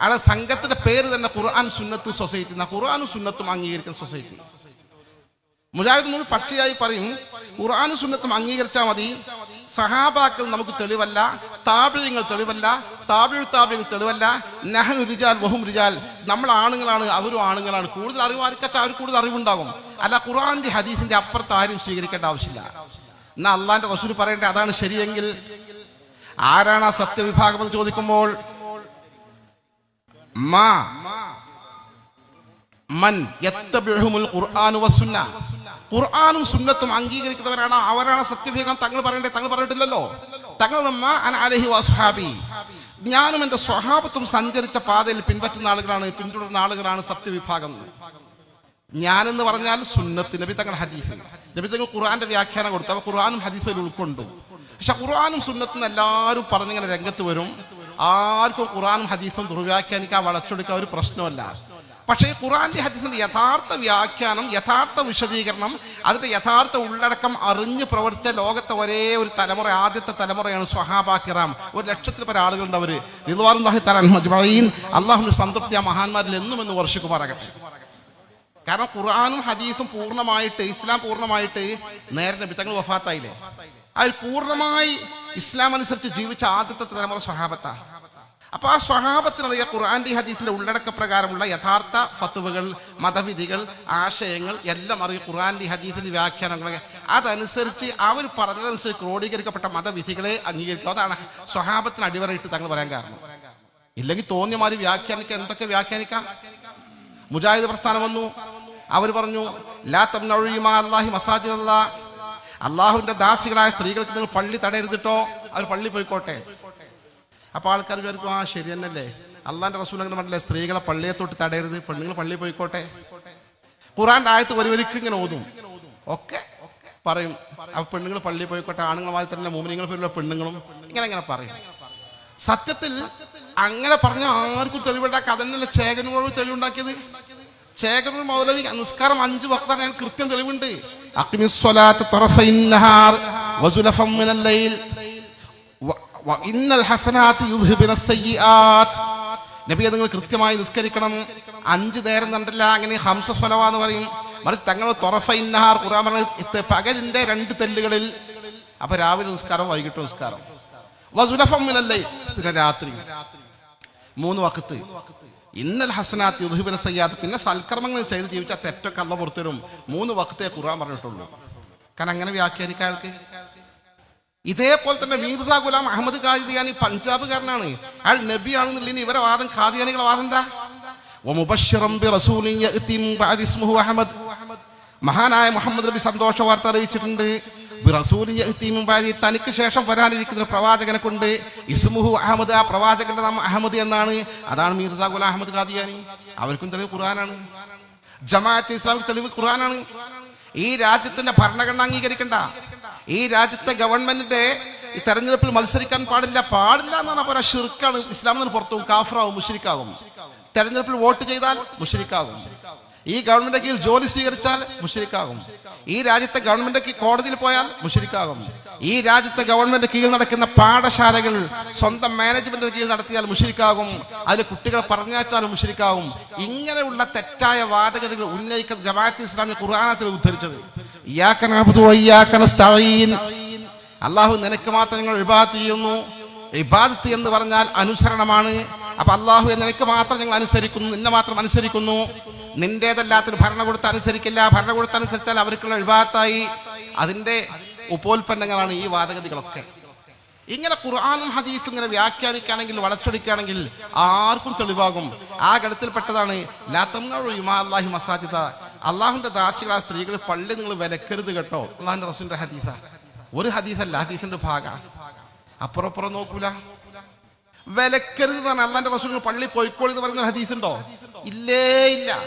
അയാളെ സംഘത്തിന്റെ പേര് തന്നെ ഖുർആൻ സുന്നത്ത് സൊസൈറ്റി. എന്നാ ഖുർആാനും സുന്നത്തും അംഗീകരിക്കുന്ന സൊസൈറ്റി. മുജാഹിദ് മുൻ പച്ചയായി പറയും ഖുർആാനും സുന്നത്തും അംഗീകരിച്ചാൽ മതി. സഹാബാക്കൾ നമുക്ക് തെളിവല്ല താപിഴങ്ങൾ തെളിവല്ല താപിഴ് താപിഴങ്ങൾ തെളിവല്ല. നഹൻ റിജാൽ വഹും രുജാൽ. നമ്മൾ ആണുങ്ങളാണ് അവരും ആണുങ്ങളാണ്. കൂടുതൽ അറിവ് അവർ കൂടുതൽ അറിവുണ്ടാകും. അല്ല ഖുർആന്റെ ഹദീസിന്റെ അപ്പുറത്ത് ആരും സ്വീകരിക്കേണ്ട ആവശ്യമില്ല. എന്നാ അള്ളാന്റെ റസൂൽ പറയേണ്ട അതാണ് ശരിയെങ്കിൽ? ആരാണ് ആ സത്യവിഭാഗം എന്ന് ചോദിക്കുമ്പോൾ മാ മൻ ഖുർആനു സുന്നത്തും അംഗീകരിക്കുന്നവരാണ്. അവരാണ് സത്യവിഭാഗം. തങ്ങൾ പറയണ്ടേ തങ്ങൾ പറഞ്ഞിട്ടില്ലല്ലോ. തങ്ങൾ ഞാനും എന്റെ സ്വഹാബത്തും സഞ്ചരിച്ച പാതയിൽ പിൻപറ്റുന്ന ആളുകളാണ് പിന്തുടരുന്ന ആളുകളാണ് സത്യവിഭാഗം ഞാനെന്ന് പറഞ്ഞാൽ സുന്നത്ത് നബി തങ്ങൾ ഹദീസ്. നബി തങ്ങൾ ഖുർആന്റെ വ്യാഖ്യാനം കൊടുത്തു. അപ്പൊ ഖുർആനും ഹദീസിൽ ഉൾക്കൊണ്ടു. പക്ഷെ ഖുർആനും സുന്നത്തും എല്ലാവരും പറഞ്ഞിങ്ങനെ രംഗത്ത് വരും. ആർക്കും ഖുർആാനും ഹദീസും ദുർവ്യാഖ്യാനിക്കാൻ വളച്ചൊടുക്കാൻ ഒരു പ്രശ്നമല്ല. പക്ഷേ ഈ ഖുർആന്റെ ഹദീസിന്റെ യഥാർത്ഥ വ്യാഖ്യാനം യഥാർത്ഥ വിശദീകരണം അതിന്റെ യഥാർത്ഥ ഉള്ളടക്കം അറിഞ്ഞ് പ്രവർത്തിച്ച ലോകത്തെ ഒരേ ഒരു തലമുറ ആദ്യത്തെ തലമുറയാണ് സ്വഹാബാഹിറാം ഒരു ലക്ഷത്തിൽ പല ആളുകളുണ്ട് അവർ. അജ്മഈൻ. അള്ളാഹുവിന്റെ സംതൃപ്തി ആ മഹാന്മാരിൽ എന്നും എന്ന് വർഷിക്കുമാറാകട്ടെ കാരണം ഖുർആാനും ഹദീസും പൂർണമായിട്ട് ഇസ്ലാം പൂർണമായിട്ട് നേരെ നബി തങ്ങൾ വഫാത്തായില്ലേ അതിൽ പൂർണമായി ഇസ്ലാം അനുസരിച്ച് ജീവിച്ച ആദ്യത്തെ തലമുറ സ്വഹാബത്ത. അപ്പൊ ആ സ്വഹാബത്തിനറിയ ഖുർആന്റെ ഹദീസിന്റെ ഉള്ളടക്ക പ്രകാരമുള്ള യഥാർത്ഥ ഫത്തുവകൾ മതവിധികൾ ആശയങ്ങൾ എല്ലാം അറിയ ഖുർആന്റെ ഹദീസിന്റെ വ്യാഖ്യാനങ്ങളൊക്കെ. അതനുസരിച്ച് അവർ പറഞ്ഞതനുസരിച്ച് ക്രോഡീകരിക്കപ്പെട്ട മതവിധികളെ അംഗീകരിക്കുക അതാണ് സ്വഹാബത്തിന് അടിവരയിട്ട് തങ്ങൾ പറയാൻ കാരണം. ഇല്ലെങ്കിൽ തോന്നിയ മാതിരി വ്യാഖ്യാനിക്കാൻ എന്തൊക്കെ വ്യാഖ്യാനിക്കാം? മുജാഹിദ് പ്രസ്ഥാനം വന്നു. അവർ പറഞ്ഞു ലാ അല്ലാഹി മസാജിദ് അള്ളാഹുവിന്റെ ദാസികളായ സ്ത്രീകൾക്ക് നിങ്ങൾ പള്ളി തടയരുതിട്ടോ? അവർ പള്ളി പോയിക്കോട്ടെ. അപ്പൊ ആൾക്കാർ വിചാരിക്കും ആ ശരി തന്നെയല്ലേ. അള്ളാന്റെ റസൂൽ അങ്ങനെ പറഞ്ഞില്ലേ സ്ത്രീകളെ പള്ളിയെ തൊട്ട് തടയരുത് പെണ്ണുങ്ങൾ പള്ളി പോയിക്കോട്ടെ. ഖുറാന്റെ ആയത്ത് ഒരുവരിക്കും ഇങ്ങനെ ഓതും. ഒക്കെ പറയും അപ്പൊ പെണ്ണുങ്ങൾ പള്ളി പോയിക്കോട്ടെ ആണുങ്ങളുമായി തന്നെ മോമിനിങ്ങൾ പോലുള്ള പെണ്ണുങ്ങളും. ഇങ്ങനെ ഇങ്ങനെ പറയും. സത്യത്തിൽ അങ്ങനെ പറഞ്ഞ ആർക്കും തെളിവുണ്ടാക്കുക അതന്നെ ചേകനോട് തെളിവുണ്ടാക്കിയത്. ചേകനൂർ മൗലവി നിസ്കാരം അഞ്ച് വക്താണ് ഞാൻ കൃത്യം തെളിവുണ്ട്. നിങ്ങൾ കൃത്യമായി നിസ്കരിക്കണം. അഞ്ച് നേരം കണ്ടില്ല അങ്ങനെ ഹംസ എന്ന് പറയും. മറിച്ച് തങ്ങൾ തൊറഫ ഇന്നഹാർ ഖുറാൻ പറഞ്ഞ പകലിന്റെ രണ്ട് തെല്ലുകളിൽ. അപ്പൊ രാവിലെ നിസ്കാരം വൈകിട്ട് നിസ്കാരം. വസുലഫം പിന്നെ രാത്രി. മൂന്ന് വക്കത്ത് ഇന്നൽ ഹസനാത്ത് യുദ്ഹിബിന സയ്യാത്ത് പിന്നെ സൽക്കർമ്മങ്ങൾ ചെയ്ത് ജീവിച്ച തെറ്റൊക്കെ അല്ല പുറത്തരും മൂന്ന് വക്തേ ഖുർആൻ പറഞ്ഞിട്ടുള്ളൂ. കാരണം അങ്ങനെ വ്യാഖ്യാനിക്കാൻ ആൾക്ക് ഇതേപോലെ തന്നെ മീർസ ഗുലാം അഹമ്മദ് ഖാദിയാനി പഞ്ചാബുകാരനാണ്. അയാൾ നബിയാണെന്നുള്ളതിന് ഇവരെ വാദം ഖാദിയാനികളെ വാദം എന്താ? മഹാനായ മുഹമ്മദ് നബി സന്തോഷ വാർത്ത അറിയിച്ചിട്ടുണ്ട്. തനിക്ക് ശേഷം വരാനിരിക്കുന്ന പ്രവാചകനെ കൊണ്ട് ഇസ്മുഹു അഹമ്മദ് ആ പ്രവാചകന്റെ നാം അഹമ്മദ് എന്നാണ്. അതാണ് മീർസാ ഗുലാം അഹമ്മദ് ഖാദിയാനി. അവർക്കും തെളിവ് ഖുർആനാണ്. ജമാഅത്ത് ഇസ്ലാമിക് തെളിവ് ഖുർആനാണ്. ഈ രാജ്യത്തിന്റെ ഭരണഘടന അംഗീകരിക്കണ്ട. ഈ രാജ്യത്തെ ഗവൺമെന്റിന്റെ ഈ തെരഞ്ഞെടുപ്പിൽ മത്സരിക്കാൻ പാടില്ല പാടില്ല എന്നാണ് പറയാ ഷിർക്കാണ് ഇസ്ലാമിൽ നിന്ന് പുറത്തു കാഫറാവും മുഷരിക്കാകും തെരഞ്ഞെടുപ്പിൽ വോട്ട് ചെയ്താൽ മുഷരിക്കാകും ഈ ഗവൺമെന്റ് കീഴിൽ ജോലി സ്വീകരിച്ചാൽ മുഷരിക്കാകും. ഈ രാജ്യത്തെ ഗവൺമെന്റ് കോടതിയിൽ പോയാൽ മുഷരിക്കാകും. ഈ രാജ്യത്തെ ഗവൺമെന്റ് കീഴിൽ നടക്കുന്ന പാഠശാലകൾ സ്വന്തം മാനേജ്മെന്റിന് കീഴിൽ നടത്തിയാൽ മുഷരിക്കാകും. അതിൽ കുട്ടികളെ പറഞ്ഞാച്ചാൽ മുഷരിക്കാകും. ഇങ്ങനെയുള്ള തെറ്റായ വാദഗതികൾ ഉന്നയിക്കുന്ന ജമാഅത്ത് ഇസ്ലാമി ഖുർആാനത്തിൽ ഉദ്ധരിച്ചത്. അള്ളാഹു നിനക്ക് മാത്രം നിങ്ങൾ ഇബാദത്ത് ചെയ്യുന്നു. ഇബാദത്ത് എന്ന് പറഞ്ഞാൽ അനുസരണമാണ്. അപ്പൊ അള്ളാഹു നിനക്ക് മാത്രം ഞങ്ങൾ അനുസരിക്കുന്നു നിന്നെ മാത്രം അനുസരിക്കുന്നു. നിന്റേതല്ലാത്തൊരു ഭരണകൂടത്തെ അനുസരിക്കില്ല. ഭരണകൂടത്തെ അനുസരിച്ചാൽ അവർക്കുള്ള ഒഴിവാത്തായി. അതിന്റെ ഉപോൽപ്പന്നങ്ങളാണ് ഈ വാദഗതികളൊക്കെ. ഇങ്ങനെ ഖുർആാനും ഹദീസും ഇങ്ങനെ വ്യാഖ്യാനിക്കുകയാണെങ്കിൽ വളച്ചൊടിക്കുകയാണെങ്കിൽ ആർക്കും തെളിവാകും. ആ ഗണത്തിൽപ്പെട്ടതാണ് ലാ തംനഉ ഇമാ അല്ലാഹി മസാജിദ. അള്ളാഹുന്റെ ദാസികളാ സ്ത്രീകൾ പള്ളി നിങ്ങൾ വിലക്കരുത് കേട്ടോ. അള്ളാഹിന്റെ റസൂലിന്റെ ഹദീസ. ഒരു ഹദീസല്ല ഹദീസിന്റെ ഭാഗ. അപ്പുറം അപ്പുറം നോക്കൂല. വിലക്കരുത് എന്നാണ് അള്ളാന്റെ റസൂൽ പള്ളി പോയിക്കോളി എന്ന് പറയുന്ന ഹദീസ് ഉണ്ടോ ഇല്ലേ ഇല്ല.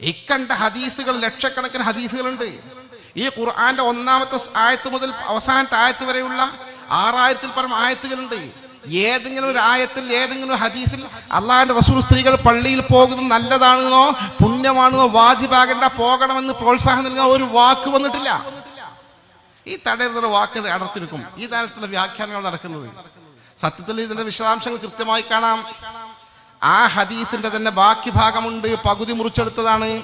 ഇക്കണ്ട ഹദീസുകൾ ലക്ഷക്കണക്കിന് ഹദീസുകളുണ്ട്. ഈ ഖുർആന്റെ ഒന്നാമത്തെ ആയത്ത് മുതൽ അവസാനത്തെ ആയത്ത് വരെയുള്ള ആറായിരത്തിൽ പരം ആയത്തുകളുണ്ട്. ഏതെങ്കിലും ഒരു ആയത്തിൽ ഏതെങ്കിലും ഒരു ഹദീസിൽ അള്ളാഹിന്റെ റസൂൽ സ്ത്രീകൾ പള്ളിയിൽ പോകുന്നത് നല്ലതാണെന്നോ പുണ്യമാണെന്നോ വാജിബാകേണ്ട പോകണമെന്ന് പ്രോത്സാഹനം നൽകാൻ ഒരു വാക്ക് വന്നിട്ടില്ല. ഈ തടയുന്ന വാക്കുകൾ അടർത്തിരിക്കും. ഈ തരത്തിലുള്ള വ്യാഖ്യാനങ്ങൾ നടക്കുന്നത്. സത്യത്തിൽ ഇതിന്റെ വിശദാംശങ്ങൾ കൃത്യമായി കാണാം. ആ ഹദീസിന്റെ തന്നെ ബാക്കി ഭാഗമുണ്ട്. പകുതി മുറിച്ചെടുത്തതാണ്.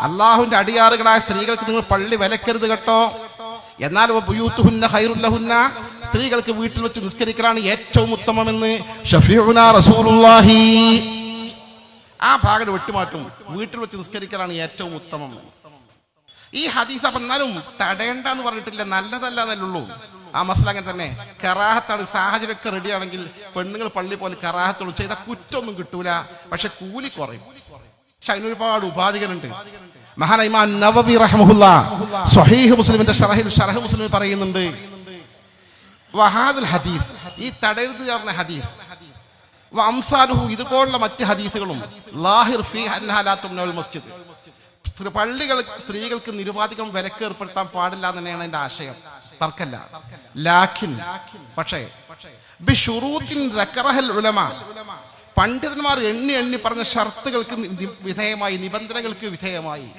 അള്ളാഹുവിന്റെ അടിയാറുകളായ സ്ത്രീകൾക്ക് നിങ്ങൾ പള്ളി വിലക്കരുത് കേട്ടോ. എന്നാൽ ഖൈറുല്ലഹുന്ന സ്ത്രീകൾക്ക് വീട്ടിൽ വെച്ച് നിസ്കരിക്കലാണ് ഏറ്റവും ഉത്തമമെന്ന്. ആ ഭാഗം വെട്ടിമാറ്റും. വീട്ടിൽ വെച്ച് നിസ്കരിക്കലാണ് ഏറ്റവും ഉത്തമം. ഈ ഹദീസ് അപ്പൊ എന്നാലും തടയണ്ട എന്ന് പറഞ്ഞിട്ടില്ല നല്ലതല്ല എന്നല്ലുള്ളൂ ആ മസല അങ്ങനെ തന്നെ. കറാഹത്താണ് സാഹചര്യമൊക്കെ റെഡിയാണെങ്കിൽ പെണ്ണുങ്ങൾ പള്ളി പോലെ കറാഹത്തുള്ളൂ. ചെയ്ത കുറ്റൊന്നും കിട്ടൂല. പക്ഷെ കൂലി കുറയും. പക്ഷെ അതിനൊരുപാട് ഉപാധികളുണ്ട്. മഹാനൈമാൻ നവബി റഹ്മുല്ല സ്വഹീഹ് മുസ്ലിമിന്റെ ഷറഹിൽ ഷറഹ് മുസ്ലിം പറയുന്നുണ്ട്. വഹാദുൽ ഹദീസ് ഈ തടയരുത് ചേർന്ന ഹദീസ്. ഇതുപോലുള്ള മറ്റ് ഹദീസുകളും ലാഹിർ ഫി അൻഹാലാത്തും നൗൽ മസ്ജിദ്. പള്ളികൾ സ്ത്രീകൾക്ക് നിരുപാധികം വിലക്ക് ഏർപ്പെടുത്താൻ പാടില്ല തന്നെയാണ് എന്റെ ആശയം. തർക്കല്ല. ലാഖിൻ. പക്ഷേ പണ്ഡിതന്മാർ എണ്ണി എണ്ണി പറഞ്ഞ ഷർത്തുകൾക്ക് വിധേയമായി നിബന്ധനകൾക്ക് വിധേയമായി.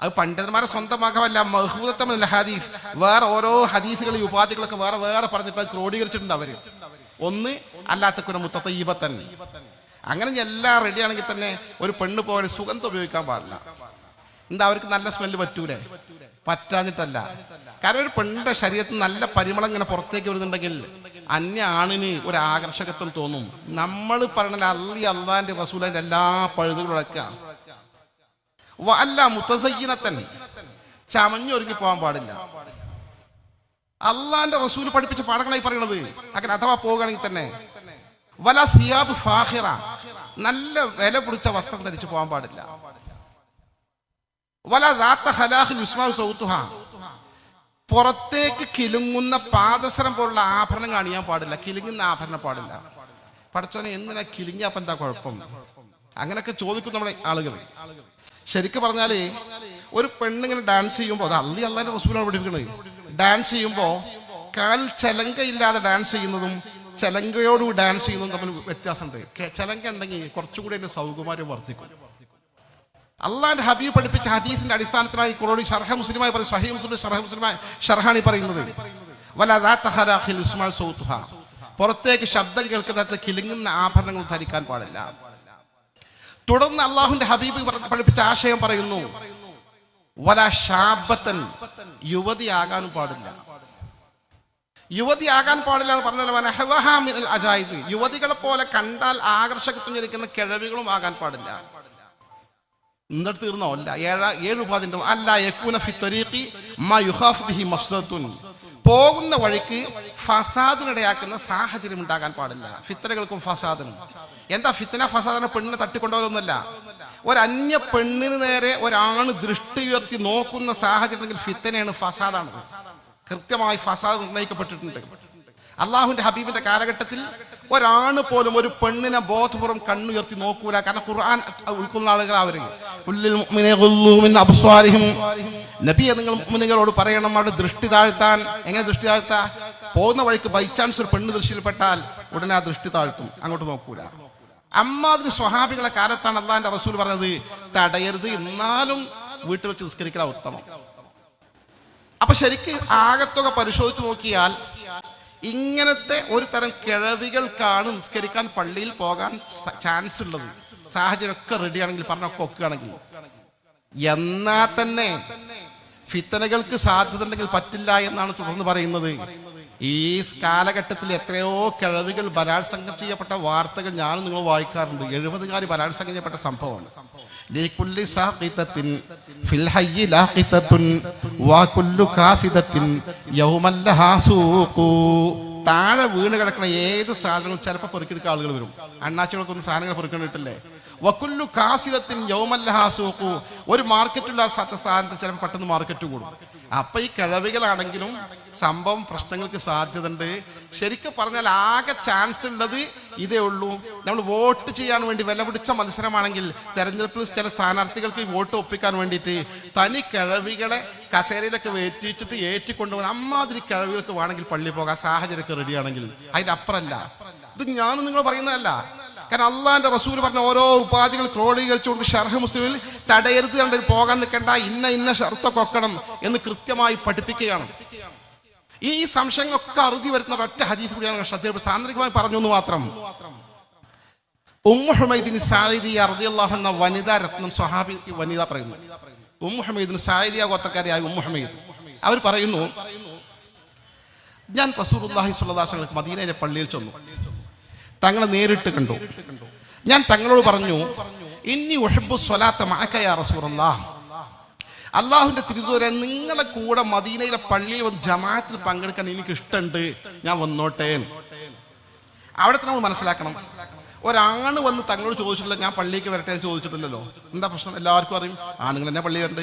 അത് പണ്ഡിതന്മാരെ സ്വന്തമാകമല്ല മഹൂദത്തമല്ല ഹദീസ്. വേറെ ഓരോ ഹദീസുകൾ ഉപാധികളൊക്കെ വേറെ വേറെ പറഞ്ഞിട്ട് ക്രോഡീകരിച്ചിട്ടുണ്ട് അവർ. ഒന്ന് അല്ലാത്ത കുന തന്നെ അങ്ങനെ എല്ലാം റെഡിയാണെങ്കിൽ തന്നെ ഒരു പെണ്ണ് പോകാൻ സുഗന്ധം ഉപയോഗിക്കാൻ പാടില്ല. എന്താ അവർക്ക് നല്ല സ്മെല്ല് പറ്റൂലേ? പറ്റാഞ്ഞിട്ടല്ല. കാരണം ഒരു പെണ്ണിന്റെ ശരീരത്തിൽ നല്ല പരിമളം ഇങ്ങനെ പുറത്തേക്ക് വരുന്നുണ്ടെങ്കിൽ അന്യ ആണിന് ഒരു ആകർഷകത്വം തോന്നും. നമ്മൾ പറഞ്ഞ അള്ളി അള്ളാന്റെ റസൂലിന്റെ എല്ലാ പഴുതുകളും അടക്കാം അല്ല മുത്തസയ്യനത്തൻ. ചമഞ്ഞൊരുങ്ങി പോകാൻ പാടില്ല. അള്ളാന്റെ റസൂൽ പഠിപ്പിച്ച പാഠങ്ങളായി പറയണത്. അങ്ങനെ അഥവാ പോകുകയാണെങ്കിൽ തന്നെ. വല സിയാബ് ഫാഹിറ. നല്ല വില പിടിച്ച വസ്ത്രം ധരിച്ചു പോകാൻ പാടില്ല. പുറത്തേക്ക് കിലുങ്ങുന്ന പാദസരം പോലുള്ള ആഭരണം കാണിയാൻ പാടില്ല. കിലുങ്ങുന്ന ആഭരണം പാടില്ല. പഠിച്ചോനെ എന്തിനാ കിലുങ്ങിയപ്പോ എന്താ കുഴപ്പം? അങ്ങനെയൊക്കെ ചോദിക്കും നമ്മുടെ ആളുകൾ. ശരിക്കും പറഞ്ഞാൽ ഒരു പെണ്ണിങ്ങനെ ഡാൻസ് ചെയ്യുമ്പോൾ അത് അള്ളി അള്ളാന്റെ റസൂലാണ് പഠിപ്പിക്കുന്നത് ഡാൻസ് ചെയ്യുമ്പോൾ കാൽ ചലങ്കയില്ലാതെ ഡാൻസ് ചെയ്യുന്നതും ചലങ്കയോട് ഡാൻസ് ചെയ്യുന്നതും തമ്മിൽ വ്യത്യാസമുണ്ട്. ചലങ്ക ഉണ്ടെങ്കിൽ കുറച്ചുകൂടി അതിന്റെ സൗകുമാര്യം വർദ്ധിക്കും. അള്ളാന്റെ ഹബീബ് പഠിപ്പിച്ച ഹദീസിന്റെ അടിസ്ഥാനത്തിലായി കുറോടി ഷർഹ മുസ്ലിമായി പറയും സഹീ മുസ്ലിം ഷർഹ മുസ്ലിമായി ഷർഹാണി പറയുന്നത്. പുറത്തേക്ക് ശബ്ദം കേൾക്കുന്ന കിലുങ്ങുന്ന ആഭരണങ്ങൾ ധരിക്കാൻ പാടില്ല. തുടർന്ന് അള്ളാഹുന്റെ ഹബീബ് പഠിപ്പിച്ച ആശയം പറയുന്നു. വല ഷാബത്തൻ യുവതിയാകാനും പാടില്ല. യുവതിയാകാൻ പാടില്ല എന്ന് പറഞ്ഞാൽ യുവതികളെ പോലെ കണ്ടാൽ ആകർഷകത്വം ജനിക്കുന്ന കിഴവികളും ആകാൻ പാടില്ല. എന്നിട്ട് തീർന്നോ? അല്ല ഏഴ ഏഴ് ഉപാധിന്റെ അല്ല യക്കൂന ഫി ത്വരീഖി മാ ബിഹി മഫ്സത്തുൻ പോകുന്ന വഴിക്ക് ഫസാദിനിടയാക്കുന്ന സാഹചര്യം ഉണ്ടാകാൻ പാടില്ല. ഫിത്തനകൾക്കും ഫസാദിനും എന്താ ഫിത്തന ഫസാദിനെ പെണ്ണിനെ തട്ടിക്കൊണ്ടുപോലൊന്നുമല്ല ഒരു അന്യ പെണ്ണിന് നേരെ ഒരാണ് ദൃഷ്ടി ഉയർത്തി നോക്കുന്ന സാഹചര്യത്തിൽ ഫിത്തനയാണ് ഫസാദാണ് കൃത്യമായി ഫസാദ് നിർണയിക്കപ്പെട്ടിട്ടുണ്ട് അള്ളാഹുവിന്റെ ഹബീബിന്റെ കാലഘട്ടത്തിൽ ഒരാണ് പോലും ഒരു പെണ്ണിനെ ബോധപൂർവം കണ്ണുയർത്തി നോക്കൂല. കാരണം ഖുർആൻ ഉൾക്കൊള്ളുന്ന ആളുകൾ അവർ. നബിയെ നിങ്ങൾ മുഅ്മിനുകളോട് പറയണം അവിടെ ദൃഷ്ടി താഴ്ത്താൻ. എങ്ങനെ ദൃഷ്ടി താഴ്ത്താ? പോകുന്ന വഴിക്ക് ബൈ ചാൻസ് ഒരു പെണ്ണ് ദൃഷ്ടിയിൽപ്പെട്ടാൽ ഉടനെ ആ ദൃഷ്ടി താഴ്ത്തും. അങ്ങോട്ട് നോക്കൂല. അമ്മാതിരി സ്വഹാബികളെ കാലത്താണ് അള്ളാന്റെ റസൂൽ പറഞ്ഞത് തടയരുത് എന്നാലും വീട്ടിൽ വെച്ച് നിസ്കരിക്കാൻ ഉത്തമം. അപ്പൊ ശരിക്ക് ആകത്തുക പരിശോധിച്ചു നോക്കിയാൽ ഇങ്ങനത്തെ ഒരു തരം കിഴവികൾക്കാണ് നിസ്കരിക്കാൻ പള്ളിയിൽ പോകാൻ ചാൻസ് ഉള്ളത്. സാഹചര്യം ഒക്കെ റെഡി ആണെങ്കിൽ പറഞ്ഞൊക്കെ ഒക്കുകയാണെങ്കിൽ. എന്നാ തന്നെ ഫിത്തനകൾക്ക് സാധ്യത ഉണ്ടെങ്കിൽ പറ്റില്ല എന്നാണ് തുടർന്ന് പറയുന്നത്. ഈ കാലഘട്ടത്തിൽ എത്രയോ കിഴവികൾ ബലാത്സംഗം ചെയ്യപ്പെട്ട വാർത്തകൾ ഞാൻ നിങ്ങൾ വായിക്കാറുണ്ട്. എഴുപതുകാർ ബലാത്സംഗം ചെയ്യപ്പെട്ട സംഭവമാണ്. താഴെ വീണ് കിടക്കുന്ന ഏത് സാധനവും ചിലപ്പോൾ പെറുക്കിയെടുക്കാൻ ആളുകൾ വരും. അണ്ണാച്ചുകൾക്കൊന്നും സാധനങ്ങൾ പെറുക്കണിട്ടില്ലേ? വക്കുല്ലു കാസിദത്തിൻ യൗമല്ലഹാസൂക്കു ഒരു മാർക്കറ്റുള്ള സാധനത്തിൽ ചിലപ്പോൾ പെട്ടെന്ന് മാർക്കറ്റ് കൂടും. അപ്പൊ ഈ കിഴവികളാണെങ്കിലും സംഭവം പ്രശ്നങ്ങൾക്ക് സാധ്യതയുണ്ട്. ശരിക്കും പറഞ്ഞാൽ ആകെ ചാൻസ് ഉള്ളത് ഇതേ ഉള്ളൂ. നമ്മൾ വോട്ട് ചെയ്യാൻ വേണ്ടി വില പിടിച്ച മത്സരമാണെങ്കിൽ തെരഞ്ഞെടുപ്പിൽ ചില സ്ഥാനാർത്ഥികൾക്ക് വോട്ട് ഒപ്പിക്കാൻ വേണ്ടിയിട്ട് തനി കിഴവികളെ കസേരയിലൊക്കെ വേറ്റിച്ചിട്ട് ഏറ്റിക്കൊണ്ടുപോകാൻ അമ്മാതിരി കിഴവികൾക്ക് വേണമെങ്കിൽ പള്ളി പോകാൻ സാഹചര്യമൊക്കെ റെഡിയാണെങ്കിൽ അതിന്റെ അപ്പുറമല്ല ഇത് ഞാനും നിങ്ങൾ പറയുന്നതല്ല. കാരണം അള്ളാഹിന്റെ റസൂൽ പറഞ്ഞ ഓരോ ഉപാധികൾ ക്രോഡീകരിച്ചുകൊണ്ട് ഷർഹ് മുസ്ലിമിൽ തടയരുത് കണ്ട് പോകാൻ നിൽക്കേണ്ട ഇന്ന ഇന്ന ഷർത്തൊക്കെ ഒക്കണം എന്ന് കൃത്യമായി പഠിപ്പിക്കുകയാണ്. ഈ സംശയങ്ങളൊക്കെ അറുതി വരുന്ന ഒറ്റ ഹദീസ് കൂടിയാണ് ശ്രദ്ധയിൽ താന്ത്രികമായി പറഞ്ഞു എന്ന് മാത്രം. ഉമ്മു ഹുമൈദിന് സായിദിയ റളിയല്ലാഹു എന്ന വനിതാ രത്നം സ്വഹാബി വനിത പറയുന്നു. ഉമ്മു ഹുമൈദിന് സായിദിയ ഗോത്രക്കാരിയായ ഉമ്മു ഹുമൈദ്. അവർ പറയുന്നു ഞാൻ സ്വല്ലല്ലാഹു അലൈഹി വസല്ലം മദീനയിലെ പള്ളിയിൽ ചെന്നു. തങ്ങളെ നേരിട്ട് കണ്ടു. ഞാൻ തങ്ങളോട് പറഞ്ഞു ഇന്നി ഉഹബ്ബു സ്വലാത്ത യാ റസൂലല്ലാഹ് അള്ളാഹുവിന്റെ തിരുതൂരെ നിങ്ങളെ കൂടെ മദീനയിലെ പള്ളിയിൽ വന്ന് ജമാഅത്തിൽ പങ്കെടുക്കാൻ എനിക്ക് ഇഷ്ടമുണ്ട് ഞാൻ വന്നോട്ടേ അവിടെ നമ്മൾ മനസ്സിലാക്കണം. ഒരാണ് വന്ന് തങ്ങളോട് ചോദിച്ചിട്ടില്ല ഞാൻ പള്ളിക്ക് വരട്ടെ എന്ന് ചോദിച്ചിട്ടില്ലല്ലോ. എന്താ പ്രശ്നം? എല്ലാവർക്കും അറിയും. ആണുങ്ങൾ എന്നെ പള്ളി വരണ്ട്?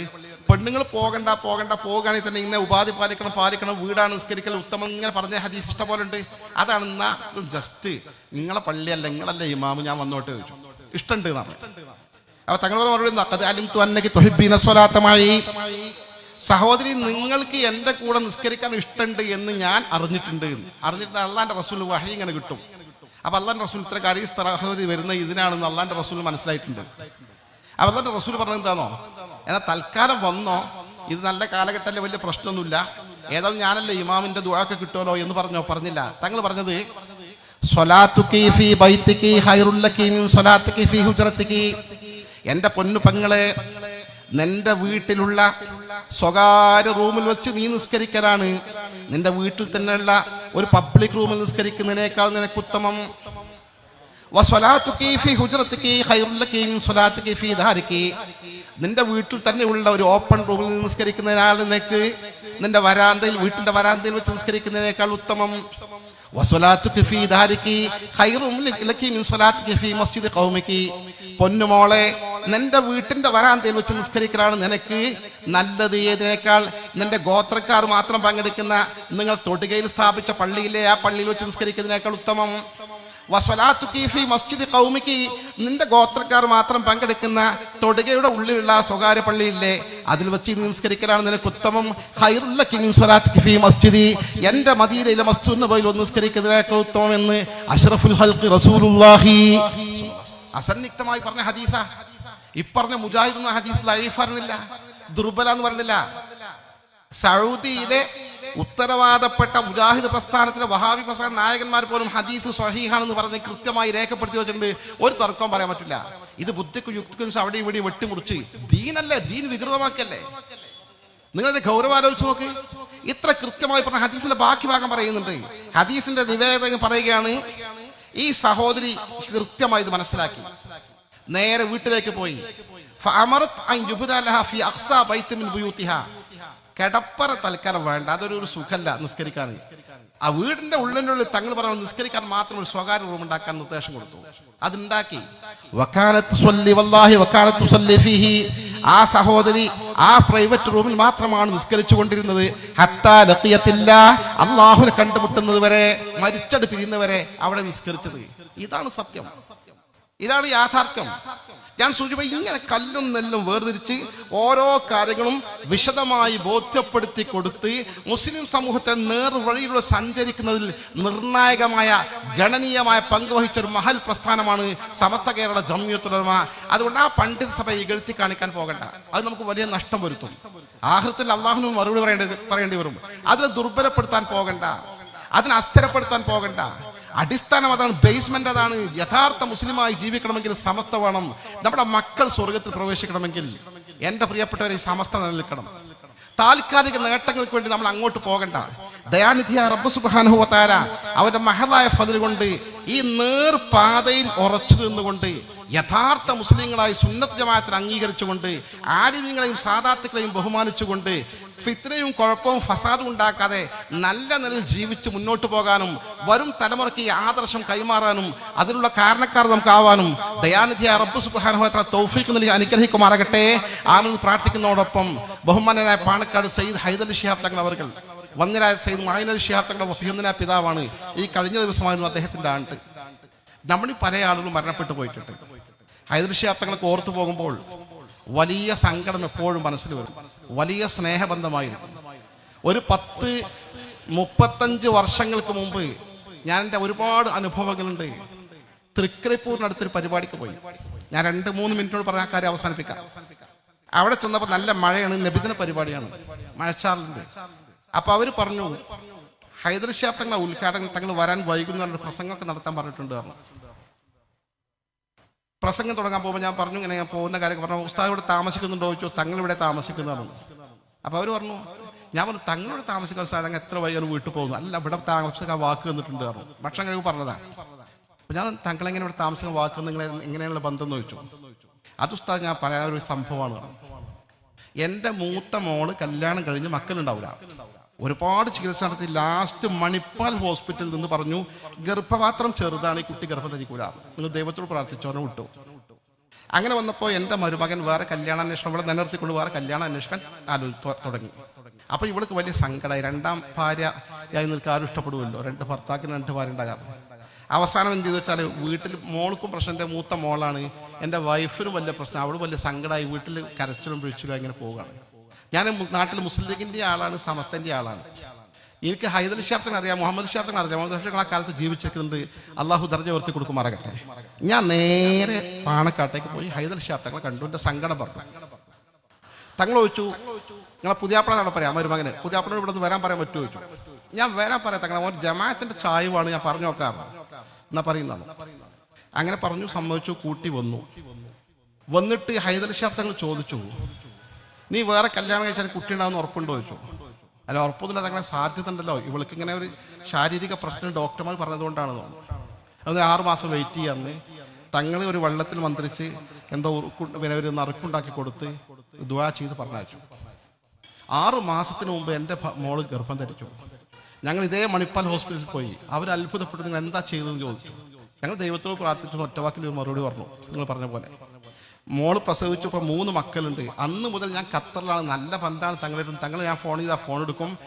പെണ്ണുങ്ങൾ പോകണ്ട പോകണ്ട പോകുകയാണെങ്കിൽ തന്നെ ഇങ്ങനെ ഉപാധി പാലിക്കണം പാലിക്കണം വീടാണ് നിസ്കരിക്കൽ ഉത്തമം ഇങ്ങനെ പറഞ്ഞ ഹദീസ് ഇഷ്ടം പോലെ ഉണ്ട് അതാണ് എന്നാ ജസ്റ്റ് നിങ്ങളെ പള്ളിയല്ല നിങ്ങളല്ല ഇമാമ് ഞാൻ വന്നോട്ട് ചോദിച്ചു. ഇഷ്ടമുണ്ട് എന്നാണ്. അപ്പൊ തങ്ങളോട് മറുപടി എന്താ? "ഖദ് അലിംതു അന്നകി തുഹിബ്ബീന സ്വലാത്തമായി സഹോദരി നിങ്ങൾക്ക് എന്റെ കൂടെ നിസ്കരിക്കാൻ ഇഷ്ടമുണ്ട് എന്ന് ഞാൻ അറിഞ്ഞിട്ടുണ്ട്. അറിഞ്ഞിട്ടുണ്ട് അള്ളാന്റെ റസൂൽ വഹി ഇങ്ങനെ കിട്ടും. അപ്പൊ അള്ളാൻ റസൂൽ ഇത്ര കാര്യം സഹോദരി വരുന്ന ഇതിനാണെന്ന് അള്ളാന്റെ റസൂൽ മനസ്സിലായിട്ടുണ്ട്. അപ്പൊ അള്ളാന്റെ റസൂൽ പറഞ്ഞത് എന്താണോ എന്നാൽ തൽക്കാലം വന്നോ ഇത് നല്ല കാലഘട്ടത്തിലെ വലിയ പ്രശ്നമൊന്നുമില്ല. ഏതായാലും ഞാനല്ലേ ഇമാമിന്റെ ദുഴാക്ക് കിട്ടുമല്ലോ എന്ന് പറഞ്ഞോ? പറഞ്ഞില്ല. തങ്ങൾ പറഞ്ഞത് എന്റെ പൊന്നു പെങ്ങളെ നിന്റെ വീട്ടിലുള്ള സ്വകാര്യ റൂമിൽ വെച്ച് നീ നിസ്കരിക്കലാണ്. നിന്റെ വീട്ടിൽ തന്നെയുള്ള ഒരു പബ്ലിക് റൂമിൽ നിസ്കരിക്കുന്നതിനേക്കാൾ നിനക്ക് ഉത്തമം. നിന്റെ വീട്ടിൽ തന്നെയുള്ള ഒരു ഓപ്പൺ റൂമിൽ നിസ്കരിക്കുന്നതിനാൽ നിനക്ക് നിന്റെ വരാന്തയിൽ വീട്ടിന്റെ വരാന്തയിൽ വെച്ച് നിസ്കരിക്കുന്നതിനേക്കാൾ ഉത്തമം. പൊന്നുമോളെ നിന്റെ വീട്ടിന്റെ വരാന്തയിൽ വെച്ച് നിസ്കരിക്കലാണ് നിനക്ക് നല്ലത് ഏതിനേക്കാൾ? നിന്റെ ഗോത്രക്കാർ മാത്രം പങ്കെടുക്കുന്ന നിങ്ങൾ തൊടുകയിൽ സ്ഥാപിച്ച പള്ളിയിലെ ആ പള്ളിയിൽ വെച്ച് നിസ്കരിക്കുന്നതിനേക്കാൾ ഉത്തമം. വസ്വലാത്തുക്കി ഫീ മസ്ജിദ് ഖൗമിക്ക് നിന്റെ ഗോത്രക്കാർ മാത്രം പങ്കെടുക്കുന്ന തൊടുകയുടെ ഉള്ളിലുള്ള സ്വകാര്യ പള്ളിയില്ലേ? അതിൽ വെച്ച് നിസ്കരിക്കലാണ് നിനക്ക് ഉത്തമം. ഹൈറുള്ള കിങ് സ്വലാത്ത് ഫീ മസ്ജിദി. എന്റെ മദീനയിലെ മസ്ജിദിന് പോയി ഒന്ന് നിസ്കരിക്കുന്നതിനേക്കാൾ ഉത്തമം എന്ന് അഷ്റഫുൽ ഹൽക്ക് റസൂലുല്ലാഹി അസന്നിഗ്ധമായി പറഞ്ഞ ഹദീസ. ഇപ്പറഞ്ഞ മുജാഹിദ് ഹദീസ് ദുർബല എന്ന് പറഞ്ഞില്ല. സൗദിയിലെ ഉത്തരവാദപ്പെട്ട മുജാഹിദ് പ്രസ്ഥാനത്തിലെ വഹാബി പ്രസ്ഥാന നായകന്മാർ പോലും ഹദീസ് സഹീഹാണെന്ന് പറഞ്ഞ് കൃത്യമായി രേഖപ്പെടുത്തി വെച്ചിട്ടുണ്ട്. ഒരു തർക്കവും പറയാൻ പറ്റില്ല. ഇത് ബുദ്ധിക്കും യുക്തിക്കും അവിടെയും ഇവിടെയും വെട്ടിമുറിച്ച് ദീനല്ലേ? ദീൻ വികൃതമാക്കല്ലേ? നിങ്ങളിത് ഗൗരവാലോചിച്ച് നോക്ക്. ഇത്ര കൃത്യമായി പറഞ്ഞ ഹദീസിന്റെ ബാക്കി ഭാഗം പറയുന്നുണ്ട്. ഹദീസിന്റെ നിവേദകൻ പറയുകയാണ് ഈ സഹോദരി കൃത്യമായി ഇത് മനസ്സിലാക്കി. നേരെ വീട്ടിലേക്ക് പോയി. ഫഅമറത് അൻ ഫി അഖ്സാ ബൈത്തിൻ ബുയൂത്തിഹാ. കിടപ്പറ തൽക്കാലം വേണ്ട. അതൊരു ഒരു സുഖല്ല നിസ്കരിക്കാൻ ആ വീടിന്റെ ഉള്ളിനുള്ളിൽ തങ്ങൾ പറഞ്ഞു നിസ്കരിക്കാൻ മാത്രം ഒരു സ്വകാര്യ റൂം ഉണ്ടാക്കാൻ നിർദ്ദേശം കൊടുത്തു. അതുണ്ടാക്കി. ആ സഹോദരി ആ പ്രൈവറ്റ് റൂമിൽ മാത്രമാണ് നിസ്കരിച്ചു കൊണ്ടിരുന്നത് ഹത്താലെത്തിയത്തില്ല അള്ളാഹുനെ കണ്ടുമുട്ടുന്നത് വരെ മരിച്ചട് പിരിയുന്നവരെ അവിടെ നിസ്കരിച്ചത്. ഇതാണ് സത്യം. ഇതാണ് യാഥാർത്ഥ്യം. ഞാൻ സൂചിപ്പിച്ച ഇങ്ങനെ കല്ലും നെല്ലും വേർതിരിച്ച് ഓരോ കാര്യങ്ങളും വിശദമായി ബോധ്യപ്പെടുത്തി കൊടുത്ത് മുസ്ലിം സമൂഹത്തെ നേർവഴിയിലൂടെ സഞ്ചരിക്കുന്നതിൽ നിർണായകമായ ഗണനീയമായ പങ്ക് വഹിച്ച ഒരു മഹൽ പ്രസ്ഥാനമാണ് സമസ്ത കേരള ജമ്മിയത്തുലമ അതുകൊണ്ട് ആ പണ്ഡിത സഭ ഇകഴ്ത്തി കാണിക്കാൻ പോകണ്ട. അത് നമുക്ക് വലിയ നഷ്ടം വരുത്തും. ആഹൃത്തിൽ അള്ളാഹുനും മറുപടി പറയേണ്ടി പറയേണ്ടി വരും. അതിനെ ദുർബലപ്പെടുത്താൻ പോകണ്ട. അതിനെ അസ്ഥിരപ്പെടുത്താൻ പോകണ്ട. അടിസ്ഥാനം അതാണ് ബേസ്മെന്റ് അതാണ്. യഥാർത്ഥ മുസ്ലിമായി ജീവിക്കണമെങ്കിൽ സമസ്ത വേണം. നമ്മുടെ മക്കൾ സ്വർഗത്തിൽ പ്രവേശിക്കണമെങ്കിൽ എന്റെ പ്രിയപ്പെട്ടവരെ ഈ സമസ്ത നിലനിൽക്കണം. താൽക്കാലിക നേട്ടങ്ങൾക്ക് വേണ്ടി നമ്മൾ അങ്ങോട്ട് പോകണ്ട. ദയാനിധിയ റബ്ബ് സുബാനുഭവത്താര അവന്റെ മഹതായ ഫതിൽ കൊണ്ട് ഈ നേർപാതയിൽ ഉറച്ചു നിന്നുകൊണ്ട് യഥാർത്ഥ മുസ്ലിങ്ങളായി സുന്നത്ത് ജമാത്തിൽ അംഗീകരിച്ചുകൊണ്ട് ആലിമ്യങ്ങളെയും സാധാത്തുക്കളെയും ബഹുമാനിച്ചുകൊണ്ട് ഫിത്രയും കുഴപ്പവും ഫസാദും ഉണ്ടാക്കാതെ നല്ല നിലയിൽ ജീവിച്ച് മുന്നോട്ട് പോകാനും വരും തലമുറയ്ക്ക് ഈ ആദർശം കൈമാറാനും അതിനുള്ള കാരണക്കാർ നമുക്കാവാനും ദയാനിധി റബ്ബ് സുബാനുഭവത്ര തൗഫീഖ് നൽകി അനുഗ്രഹിക്കുമാറാകട്ടെ. ആണെന്ന് പ്രാർത്ഥിക്കുന്നതോടൊപ്പം ബഹുമാനനായ പാണക്കാട് സയ്യിദ് ഹൈദർ ഷിഹാബ് തങ്ങൾ അവർ വന്യരായ സൈദ് മായിനൽ ഷിഹാബ് തങ്ങളുടെ അഭിനന്ദന പിതാവാണ്. ഈ കഴിഞ്ഞ ദിവസമായിരുന്നു അദ്ദേഹത്തിന്റെ ആണ്ട്. നമ്മൾ പല ആളുകളും മരണപ്പെട്ടു പോയിട്ടുണ്ട്. ഹൈദർ ഷിഹാബ് തങ്ങളെ ഓർത്തു പോകുമ്പോൾ വലിയ സങ്കടം എപ്പോഴും മനസ്സിൽ വരും. വലിയ സ്നേഹബന്ധമായിരുന്നു ഒരു പത്ത് മുപ്പത്തഞ്ച് വർഷങ്ങൾക്ക് മുമ്പ് ഞാൻ എന്റെ ഒരുപാട് അനുഭവങ്ങളുണ്ട്. തൃക്കരിപ്പൂരിനടുത്തൊരു പരിപാടിക്ക് പോയി. ഞാൻ രണ്ട് മൂന്ന് മിനിറ്റോട് പറഞ്ഞ കാര്യം അവസാനിപ്പിക്കാം. അവിടെ ചെന്നപ്പോൾ നല്ല മഴയാണ്. നബിദിന പരിപാടിയാണ്. മഴച്ചാറിലുണ്ട്. അപ്പൊ അവർ പറഞ്ഞു ഹൈദർ തങ്ങളെ ഉദ്ഘാടനം തങ്ങൾ വരാൻ വൈകുന്ന പ്രസംഗമൊക്കെ നടത്താൻ പറഞ്ഞിട്ടുണ്ട് പറഞ്ഞു. പ്രസംഗം തുടങ്ങാൻ പോകുമ്പോൾ ഞാൻ പറഞ്ഞു ഇങ്ങനെ ഞാൻ പോകുന്ന കാര്യം പറഞ്ഞു ഉസ്താദ് ഇവിടെ താമസിക്കുന്നുണ്ടോ ചോദിച്ചു തങ്ങൾ ഇവിടെ താമസിക്കുന്നതാണ് അപ്പോൾ അവർ പറഞ്ഞു ഞാൻ പറഞ്ഞു തങ്ങളോട് താമസിക്കുന്ന സ്ഥലം എത്ര വൈകി വീട്ടിൽ പോകുന്നു. അല്ല ഇവിടെ താമസിക്കാൻ വാക്ക് വന്നിട്ടുണ്ട് പറഞ്ഞു. ഭക്ഷണം കഴിവ് പറഞ്ഞതാണ്. അപ്പോൾ ഞാൻ തങ്ങൾ എങ്ങനെ ഇവിടെ താമസിക്കാൻ വാക്ക് നിങ്ങൾ എങ്ങനെയുള്ള ബന്ധം എന്ന് ചോദിച്ചു. അത് ഉസ്താദ് ഞാൻ പറയാൻ ഒരു സംഭവമാണ് എന്റെ മൂത്ത മോൾ കല്യാണം കഴിഞ്ഞ് മക്കളുണ്ടാവില്ല. ഒരുപാട് ചികിത്സ നടത്തി. ലാസ്റ്റ് മണിപ്പാൽ ഹോസ്പിറ്റലിൽ നിന്ന് പറഞ്ഞു ഗർഭപാത്രം ചെറുതാണ് ഈ കുട്ടി ഗർഭം ധരിക്കൂല നിങ്ങൾ ദൈവത്തോട് പ്രാർത്ഥിച്ചോനെ വിട്ടു. അങ്ങനെ വന്നപ്പോൾ എന്റെ മരുമകൻ വേറെ കല്യാണ അന്വേഷണം ഇവിടെ നിലനിർത്തിക്കൊണ്ട് വേറെ കല്യാണം ആലോചിച്ച് തുടങ്ങി. അപ്പൊ ഇവൾക്ക് വലിയ സങ്കടമായി രണ്ടാം ഭാര്യയായി നിൽക്കാൻ ആരും ഇഷ്ടപ്പെടുമല്ലോ രണ്ട് ഭർത്താക്കിന് രണ്ട് ഭാര്യ ഉണ്ടാകാറ് അവസാനം എന്ത് ചെയ്തു വെച്ചാൽ വീട്ടിൽ മോൾക്കും പ്രശ്നം എന്റെ മൂത്ത മോളാണ്. എന്റെ വൈഫിനും വലിയ പ്രശ്നം. അവൾ വലിയ സങ്കടമായി വീട്ടിൽ കരച്ചിലും പിഴിച്ചിലും അങ്ങനെ പോവുകയാണ്. ഞാൻ നാട്ടിൽ മുസ്ലിം ലീഗിന്റെ ആളാണ് സമസ്തന്റെ ആളാണ്. എനിക്ക് ഹൈദർ ഷാഫ്തൻ അറിയാം മുഹമ്മദ് ഷാഫ്തൻ അറിയാം. മുഹമ്മദ് ഷാഫ്തൻ ആ കാലത്ത് ജീവിച്ചിരിക്കുന്നുണ്ട്. അള്ളാഹു ദർജ ഉയർത്തി കൊടുക്കുമാറാകട്ടെ. ഞാൻ നേരെ പാണക്കാട്ടേക്ക് പോയി ഹൈദർ ഷാഫ്തങ്ങളെ കണ്ടു. എന്റെ സങ്കടം പറഞ്ഞു. തങ്ങൾ ചോദിച്ചു നിങ്ങളെ പുതിയാപ്പള എന്നാണ് പറയാം മരുമകന് പുതിയാപ്പള ഇവിടെ നിന്ന് വരാൻ പറയാൻ പറ്റുമോ? ചോദിച്ചു. ഞാൻ വരാൻ പറയാം തങ്ങളെ. ഒരു ജമാഅത്തിന്റെ ചായവാണ് ഞാൻ പറഞ്ഞു നോക്കാം എന്നാ പറയുന്നതാണ് അങ്ങനെ പറഞ്ഞു സമ്മതിച്ചു കൂട്ടി വന്നു. വന്നിട്ട് ഹൈദർ ഷാഫ്തങ്ങൾ ചോദിച്ചു നീ വേറെ കല്യാണം കഴിച്ചാൽ കുട്ടി ഉണ്ടാവുന്ന ഉറപ്പുണ്ടോ ചോദിച്ചു. അല്ല ഉറപ്പൊന്നുമില്ല തങ്ങളെ സാധ്യത ഉണ്ടല്ലോ ഇവൾക്ക് ഇങ്ങനെ ഒരു ശാരീരിക പ്രശ്നം ഡോക്ടർമാർ പറഞ്ഞതുകൊണ്ടാണ് തോന്നുന്നു അത് ആറുമാസം വെയിറ്റ് ചെയ്യാന്ന് തങ്ങൾ ഒരു വെള്ളത്തിൽ മന്ത്രിച്ച് എന്തോ പിന്നെ ഒരു നറുക്കുണ്ടാക്കി കൊടുത്ത് ദുവാ ചെയ്ത് പറഞ്ഞയച്ചു. ആറു മാസത്തിന് മുമ്പ് എന്റെ മോൾ ഗർഭം ധരിച്ചു. ഞങ്ങൾ ഇതേ മണിപ്പാൽ ഹോസ്പിറ്റലിൽ പോയി. അവർ അത്ഭുതപ്പെട്ടു നിങ്ങൾ എന്താ ചെയ്തതെന്ന് ചോദിച്ചു. ഞങ്ങൾ ദൈവത്തോട് പ്രാർത്ഥിച്ചു ഒറ്റവാക്കിൽ ഒരു മറുപടി പറഞ്ഞു നിങ്ങൾ പറഞ്ഞ പോലെ. മോൾ പ്രസവിച്ചപ്പോൾ മൂന്ന് മക്കളുണ്ട്. അന്ന് മുതൽ ഞാൻ ഖത്തറിലാണ്. നല്ല ബന്ധമാണ് തങ്ങളായിട്ടും തങ്ങൾ ഞാൻ ഫോൺ ചെയ്താൽ ഫോൺ എടുക്കും.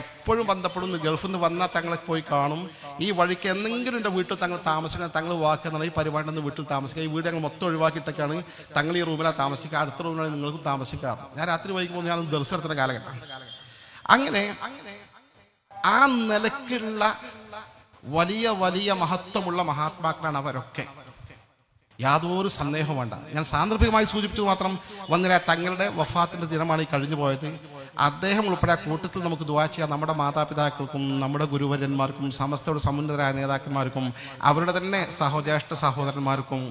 എപ്പോഴും ബന്ധപ്പെടുന്നു. ഗൾഫിൽ നിന്ന് വന്നാൽ തങ്ങളെ പോയി കാണും. ഈ വഴിക്ക് എന്തെങ്കിലും എന്റെ വീട്ടിൽ തങ്ങൾ താമസിക്കണം തങ്ങൾ വാക്കുന്ന ഈ പരിപാടി നിന്ന് വീട്ടിൽ താമസിക്കുക ഈ വീട് ഞങ്ങൾ മൊത്തം ഒഴിവാക്കിയിട്ടൊക്കെയാണ് തങ്ങൾ ഈ റൂമിലാണ് താമസിക്കുക. അടുത്ത റൂമിലാണ് നിങ്ങൾക്കും താമസിക്കാറ് ഞാൻ രാത്രി വൈകുമ്പോൾ ഞാൻ ദർശനം എടുത്തുന്ന കാലഘട്ടം. അങ്ങനെ ആ നിലക്കുള്ള വലിയ വലിയ മഹത്വമുള്ള മഹാത്മാക്കളാണ് അവരൊക്കെ. യാതൊരു സന്ദേഹവും വേണ്ട. ഞാൻ സാന്ദർഭികമായി സൂചിപ്പിച്ചു മാത്രം വന്നില്ല തങ്ങളുടെ വഫാത്തിന്റെ ദിനമാണ് ഈ കഴിഞ്ഞു പോയത്. അദ്ദേഹം ഉൾപ്പെടെ കൂട്ടത്തിൽ നമുക്ക് ദുവാ ചെയ്യാം. നമ്മുടെ മാതാപിതാക്കൾക്കും നമ്മുടെ ഗുരുവര്യന്മാർക്കും സമസ്തയുടെ സമുന്നതരായ നേതാക്കന്മാർക്കും അവരുടെ തന്നെ സഹോജ്യേഷ്ഠ സഹോദരന്മാർക്കും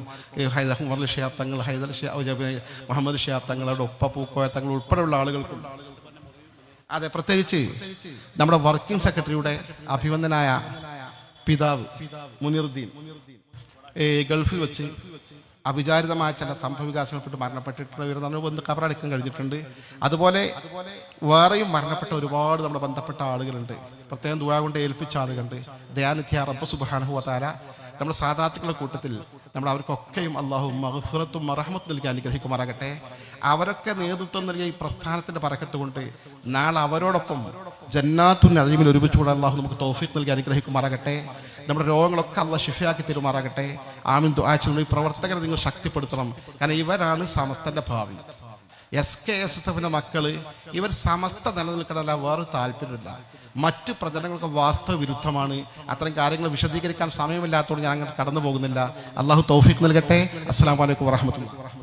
ഹൈദർ ഉമർ ഷിയാബ് തങ്ങൾ ഹൈദർ ഷിയാബ് മുഹമ്മദ് ഷിയാബ് തങ്ങളുടെ ഉപ്പ പൂക്കോയ തങ്ങൾ ഉൾപ്പെടെയുള്ള ആളുകൾക്കും. അതെ പ്രത്യേകിച്ച് നമ്മുടെ വർക്കിംഗ് സെക്രട്ടറിയുടെ അഭിവന്ദനായ പിതാവ് മുനിറുദ്ദീൻ. ഈ ഗൾഫിൽ വെച്ച് അവിചാരിതമായ ചില സംഭവവികാസങ്ങൾപ്പെട്ട് മരണപ്പെട്ടിട്ടുള്ള ഒരു നമ്മൾ വന്ന് കബറടക്കം കഴിഞ്ഞിട്ടുണ്ട്. അതുപോലെ വേറെയും മരണപ്പെട്ട ഒരുപാട് നമ്മുടെ ബന്ധപ്പെട്ട ആളുകളുണ്ട്. പ്രത്യേകം ദുവാ കൊണ്ട് ഏൽപ്പിച്ച ആളുകളുണ്ട്. ദയാനിധ്യ റബ്ബ് സുബാനുഹുവതാര നമ്മുടെ സാധാർത്ഥികളുടെ കൂട്ടത്തിൽ നമ്മൾ അവർക്കൊക്കെയും അള്ളാഹു മഹഫുറത്തും മറഹമത്തും നൽകി അനുഗ്രഹിക്കുമാറാകട്ടെ. അവരൊക്കെ നേതൃത്വം നൽകിയ ഈ പ്രസ്ഥാനത്തിന്റെ പറക്കത്ത് കൊണ്ട് നാളെ അവരോടൊപ്പം ജന്നാത്തുൻ അഴിമിൽ ഒരുമിച്ചുകൂടെ അള്ളാഹു നമുക്ക് തോഫിക്ക് നൽകി അനുഗ്രഹിക്കുമാറാകട്ടെ. നമ്മുടെ രോഗങ്ങളൊക്കെ അല്ല ഷിഫയാക്കി തരുമാറാകട്ടെ. ആമിൻ. ദുആച്ചുള്ള ഈ പ്രവർത്തകരെ നിങ്ങൾ ശക്തിപ്പെടുത്തണം. കാരണം ഇവരാണ് സമസ്തന്റെ ഭാവി. എസ് കെ എസ് എസ് എഫിന്റെ മക്കൾ ഇവർ സമസ്ത നിലനിൽക്കണമല്ല വേറെ താല്പര്യമില്ല. മറ്റു പ്രചരണങ്ങൾക്ക് വാസ്തവ വിരുദ്ധമാണ്. അത്തരം കാര്യങ്ങൾ വിശദീകരിക്കാൻ സമയമില്ലാത്തതുകൊണ്ട് ഞാൻ അങ്ങനെ കടന്നു പോകുന്നില്ല അള്ളാഹു തൗഫീഖ് നൽകട്ടെ. അസ്സാം വലൈക്കും വാഹമത്തുള്ള